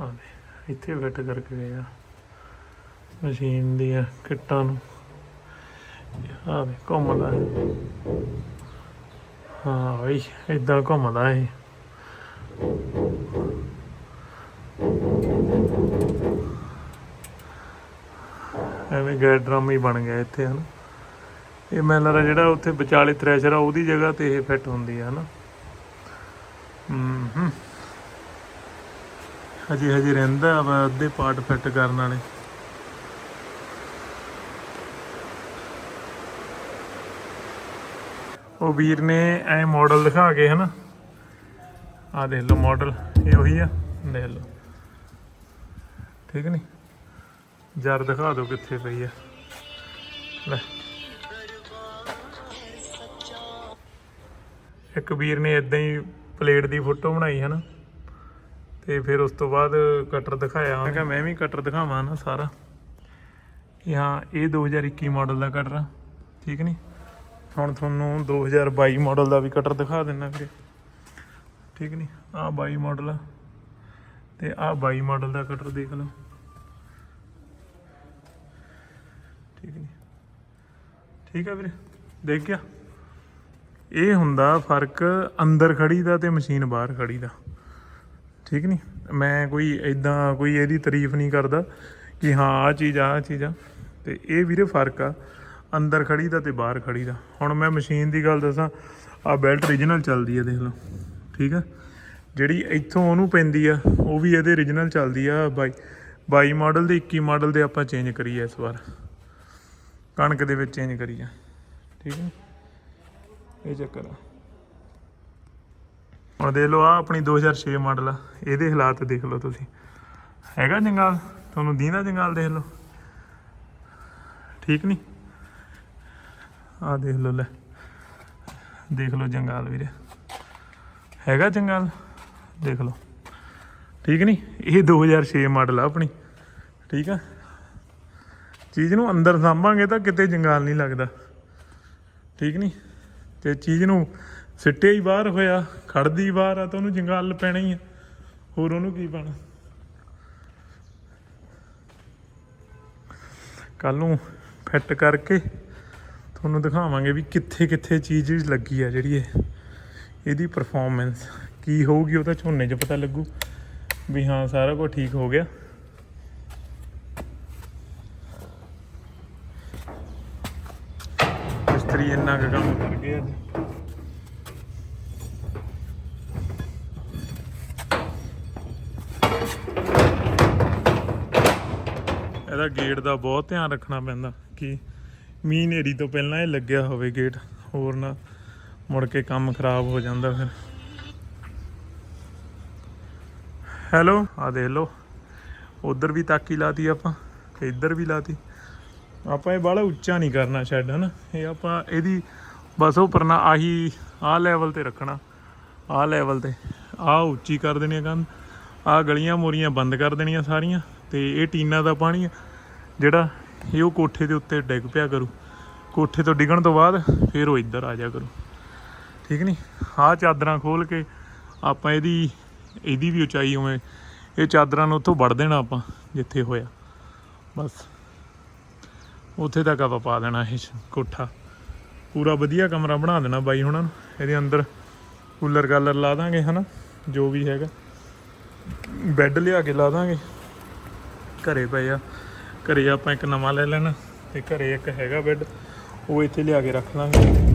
ਆ ਦੇ ਇੱਥੇ ਫਿੱਟ ਕਰਕੇ ਗਏ ਆ। ਮਸ਼ੀਨ ਦੀਆਂ ਕਿੱਟਾਂ ਨੂੰ। ਆ ਦੇ ਘੁੰਮਦਾ ਹੈ। ਹਾਂ ਬਈ ਇਦਾਂ ਘੁੰਮਦਾ ਇਹ। ਐਵੇਂ ਗੈਰ ਡਰਮ ਹੀ ਬਣ ਗਿਆ ਇੱਥੇ, ਹਨ। ਇਹ ਮੈਨੂੰ ਲੱਗਦਾ ਜਿਹੜਾ ਉੱਥੇ ਵਿਚਾਲੇ ਥ੍ਰੈਸ਼ਰ ਆ, ਉਹਦੀ ਜਗ੍ਹਾ ਤੇ ਇਹ ਫਿੱਟ ਹੁੰਦੀ ਹੈ ਹਨਾ। ਹੂੰ ਹਜੇ ਹਜੇ ਰਹਿੰਦਾ ਵਾ, ਅੱਧੇ ਪਾਰਟ ਫਿੱਟ ਕਰਨ ਵਾਲੇ। ਉਹ ਵੀਰ ਨੇ ਐ ਮਾਡਲ ਦਿਖਾ ਕੇ, ਹਨਾ। ਆ ਦੇਖ ਲਓ ਮਾਡਲ ਇਹ ਉਹੀ ਆ। ਦੇਖ ਲਓ। ਠੀਕ ਨਹੀਂ ਜਰ ਦਿਖਾ ਦਿਓ ਕਿੱਥੇ ਪਈ ਆ। ਲੈ। ਇੱਕ ਵੀਰ ਨੇ ਇਦਾਂ ਹੀ ਪਲੇਟ ਦੀ ਫੋਟੋ ਬਣਾਈ ਹੈ ਨਾ, ਤੇ ਫਿਰ ਉਸ ਤੋਂ ਬਾਅਦ ਕਟਰ ਦਿਖਾਇਆ। ਮੈਂ ਕਿਹਾ ਮੈਂ ਵੀ ਕਟਰ ਦਿਖਾਵਾਂ ਨਾ ਸਾਰਾ। ਕਿ ਹਾਂ, ਇਹ 2021 ਮਾਡਲ ਦਾ ਕਟਰ ਆ, ਠੀਕ ਨਹੀਂ ਹੁਣ ਤੁਹਾਨੂੰ 2022 ਮਾਡਲ ਦਾ ਵੀ ਕਟਰ ਦਿਖਾ ਦਿੰਨਾ ਵੀਰੇ ਠੀਕ ਨਹੀਂ ਆਹ 22 ਮਾਡਲ ਆ, ਤੇ ਆਹ 22 ਮਾਡਲ ਦਾ ਕਟਰ ਦੇਖ ਲਓ। ਠੀਕ ਨਹੀਂ। ਠੀਕ ਆ ਵੀਰੇ, ਦੇਖ ਗਿਆ। ਇਹ ਹੁੰਦਾ ਫ਼ਰਕ ਅੰਦਰ ਖੜੀ ਦਾ ਤੇ ਮਸ਼ੀਨ ਬਾਹਰ ਖੜੀ ਦਾ ਠੀਕ ਨਹੀਂ, ਮੈਂ ਕੋਈ ਇਦਾਂ ਕੋਈ ਇਹਦੀ ਤਾਰੀਫ ਨਹੀਂ ਕਰਦਾ ਕਿ ਹਾਂ ਆ ਚੀਜ਼ ਆ, ਆਹ ਚੀਜ਼ ਆ। ਤੇ ਇਹ ਵੀਰੇ ਫ਼ਰਕ ਆ, ਅੰਦਰ ਖੜੀ ਦਾ ਤੇ ਬਾਹਰ ਖੜੀ ਦਾ ਹੁਣ ਮੈਂ ਮਸ਼ੀਨ ਦੀ ਗੱਲ ਦੱਸਾਂ ਆ ਬੈਲਟ origignal ਚੱਲਦੀ ਹੈ ਦੇਖ ਲਓ। ਠੀਕ ਆ? ਜਿਹੜੀ ਇੱਥੋਂ ਉਹਨੂੰ ਪੈਂਦੀ ਆ, ਉਹ ਵੀ ਇਹਦੇ origignal ਚੱਲਦੀ ਆ। ਬਾਈ 22 ਮਾਡਲ ਦੇ 21 ਮਾਡਲ ਦੇ ਆਪਾਂ ਚੇਂਜ ਕਰੀ ਆ ਇਸ ਵਾਰ। ਕਣਕ ਦੇ ਵਿੱਚ ਚੇਂਜ ਕਰੀ ਆ ਠੀਕ ਹੈ। ਇਹ ਚੱਕਰ ਆ। ਹੁਣ ਦੇਖ ਲਓ ਆ ਆਪਣੀ 2006 ਮਾਡਲ ਆ। ਇਹਦੇ ਹਾਲਾਤ ਦੇਖ ਲਓ ਤੁਸੀਂ। ਹੈਗਾ ਜੰਗਾਲ? ਤੁਹਾਨੂੰ ਦੀਨਾ ਜੰਗਾਲ ਦੇਖ ਲਓ। ਠੀਕ ਨਹੀਂ ਆ ਦੇਖ ਲਓ ਲੈ। ਦੇਖ ਲਓ ਜੰਗਾਲ ਵੀਰੇ। ਹੈਗਾ ਜੰਗਾਲ? ਦੇਖ ਲਓ। ਠੀਕ ਨਹੀਂ ਇਹ 2006 ਮਾਡਲ ਆ ਆਪਣੀ। ਠੀਕ ਆ? ਚੀਜ਼ ਨੂੰ ਅੰਦਰ ਸਾਂਭਾਂਗੇ ਤਾਂ ਕਿਤੇ ਜੰਗਾਲ ਨਹੀਂ ਲੱਗਦਾ। ਠੀਕ ਨਹੀਂ ਤੇ ਚੀਜ਼ ਨੂੰ ਸਿੱਟੇ ਹੀ ਬਾਹਰ ਹੋਇਆ ਖੜਦੀ ਬਾਹਰ ਆ ਤਾਂ ਉਹਨੂੰ ਜੰਗਾਲ ਪੈਣਾ ਹੀ ਆ। ਹੋਰ ਉਹਨੂੰ ਕੀ ਪੈਣਾ? ਕੱਲ ਨੂੰ ਫਿੱਟ ਕਰਕੇ ਤੁਹਾਨੂੰ ਦਿਖਾਵਾਂਗੇ ਵੀ ਕਿੱਥੇ ਕਿੱਥੇ ਚੀਜ਼ ਲੱਗੀ ਆ ਜਿਹੜੀ ਇਹ, ਇਹਦੀ ਪਰਫਾਰਮੈਂਸ ਕੀ ਹੋਊਗੀ ਉਹ ਤਾਂ ਝੋਨੇ 'ਚ ਪਤਾ ਲੱਗੂ। ਵੀ ਹਾਂ, ਸਾਰਾ ਕੁਝ ਠੀਕ ਹੋ ਗਿਆ। ਮਿਸਤਰੀ ਇੰਨਾ ਕੁ ਕੰਮ ਕਰ ਗਏ ਅੱਜ। ਇਹਦਾ ਗੇਟ ਦਾ ਬਹੁਤ ਧਿਆਨ ਰੱਖਣਾ ਪੈਂਦਾ ਕਿ ਮੀਂਹ ਨੇਰੀ ਤੋਂ ਪਹਿਲਾਂ ਇਹ ਲੱਗਿਆ ਹੋਵੇ ਗੇਟ ਹੋਰ ਨਾ ਮੁੜ ਕੇ ਕੰਮ ਖਰਾਬ ਹੋ ਜਾਂਦਾ ਫਿਰ। ਹੈਲੋ ਆ ਦੇਖ ਲਓ। ਉਧਰ ਵੀ ਤਾਕੀ ਲਾਤੀ ਆਪਾਂ ਤੇ ਇੱਧਰ ਵੀ ਲਾਤੀ। ਆਪਾਂ ਇਹ ਬਾਹਲਾ ਉੱਚਾ ਨਹੀਂ ਕਰਨਾ ਸ਼ੈੱਡ, ਹਨਾ? ਇਹ ਆਪਾਂ ਇਹਦੀ, ਬਸ ਉਹ ਆਹੀ, ਆਹ ਲੈਵਲ ਤੇ ਰੱਖਣਾ। ਆਹ ਲੈਵਲ ਤੇ। ਆਹ ਉੱਚੀ ਕਰ ਦੇਣੀ ਆ ਕੰਧ ਆਹ ਗਲੀਆਂ ਮੋਰੀਆਂ ਬੰਦ ਕਰ ਦੇਣੀਆਂ ਸਾਰੀਆਂ। ਤੇ ਇਹ ਟੀਨਾ ਦਾ ਪਾਣੀ ਆ, ਜਿਹੜਾ ਇਹ ਉਹ ਕੋਠੇ ਦੇ ਉੱਤੇ ਡਿੱਗ ਪਿਆ ਕਰੂ। ਕੋਠੇ ਤੋਂ ਡਿੱਗਣ ਤੋਂ ਬਾਅਦ ਫਿਰ ਉਹ ਇੱਧਰ ਆ ਜਾ ਕਰੂ। ਠੀਕ ਨਹੀਂ ਆਹ ਚਾਦਰਾਂ ਖੋਲ ਕੇ ਆਪਾਂ ਇਹਦੀ ਇਹਦੀ ਵੀ ਉਚਾਈ ਉਵੇਂ, ਇਹ ਚਾਦਰਾਂ ਨੂੰ ਉੱਥੋਂ ਵੜ ਦੇਣਾ ਆਪਾਂ, ਜਿੱਥੇ ਹੋਇਆ। ਬਸ। ਉੱਥੇ ਤੱਕ ਆਪਾਂ ਪਾ ਦੇਣਾ ਇਹ ਕੋਠਾ। ਪੂਰਾ ਵਧੀਆ ਕਮਰਾ ਬਣਾ ਦੇਣਾ ਬਾਈ ਹੁਣਾਂ ਨੂੰ। ਇਹਦੇ ਅੰਦਰ ਕੂਲਰ ਕਾਲਰ ਲਾ ਦਾਂਗੇ, ਹਨਾ? ਜੋ ਵੀ ਹੈਗਾ। ਬੈੱਡ ਲਿਆ ਕੇ ਲਾ ਦਾਂਗੇ। ਘਰੇ ਪਏ ਆ। ਘਰੇ ਆਪਾਂ ਇੱਕ ਨਵਾਂ ਲੈ ਲੈਣਾ ਤੇ ਘਰੇ ਇੱਕ ਹੈਗਾ ਬੈੱਡ। ਉਹ ਇੱਥੇ ਲਿਆ ਕੇ ਰੱਖ ਲਾਂਗੇ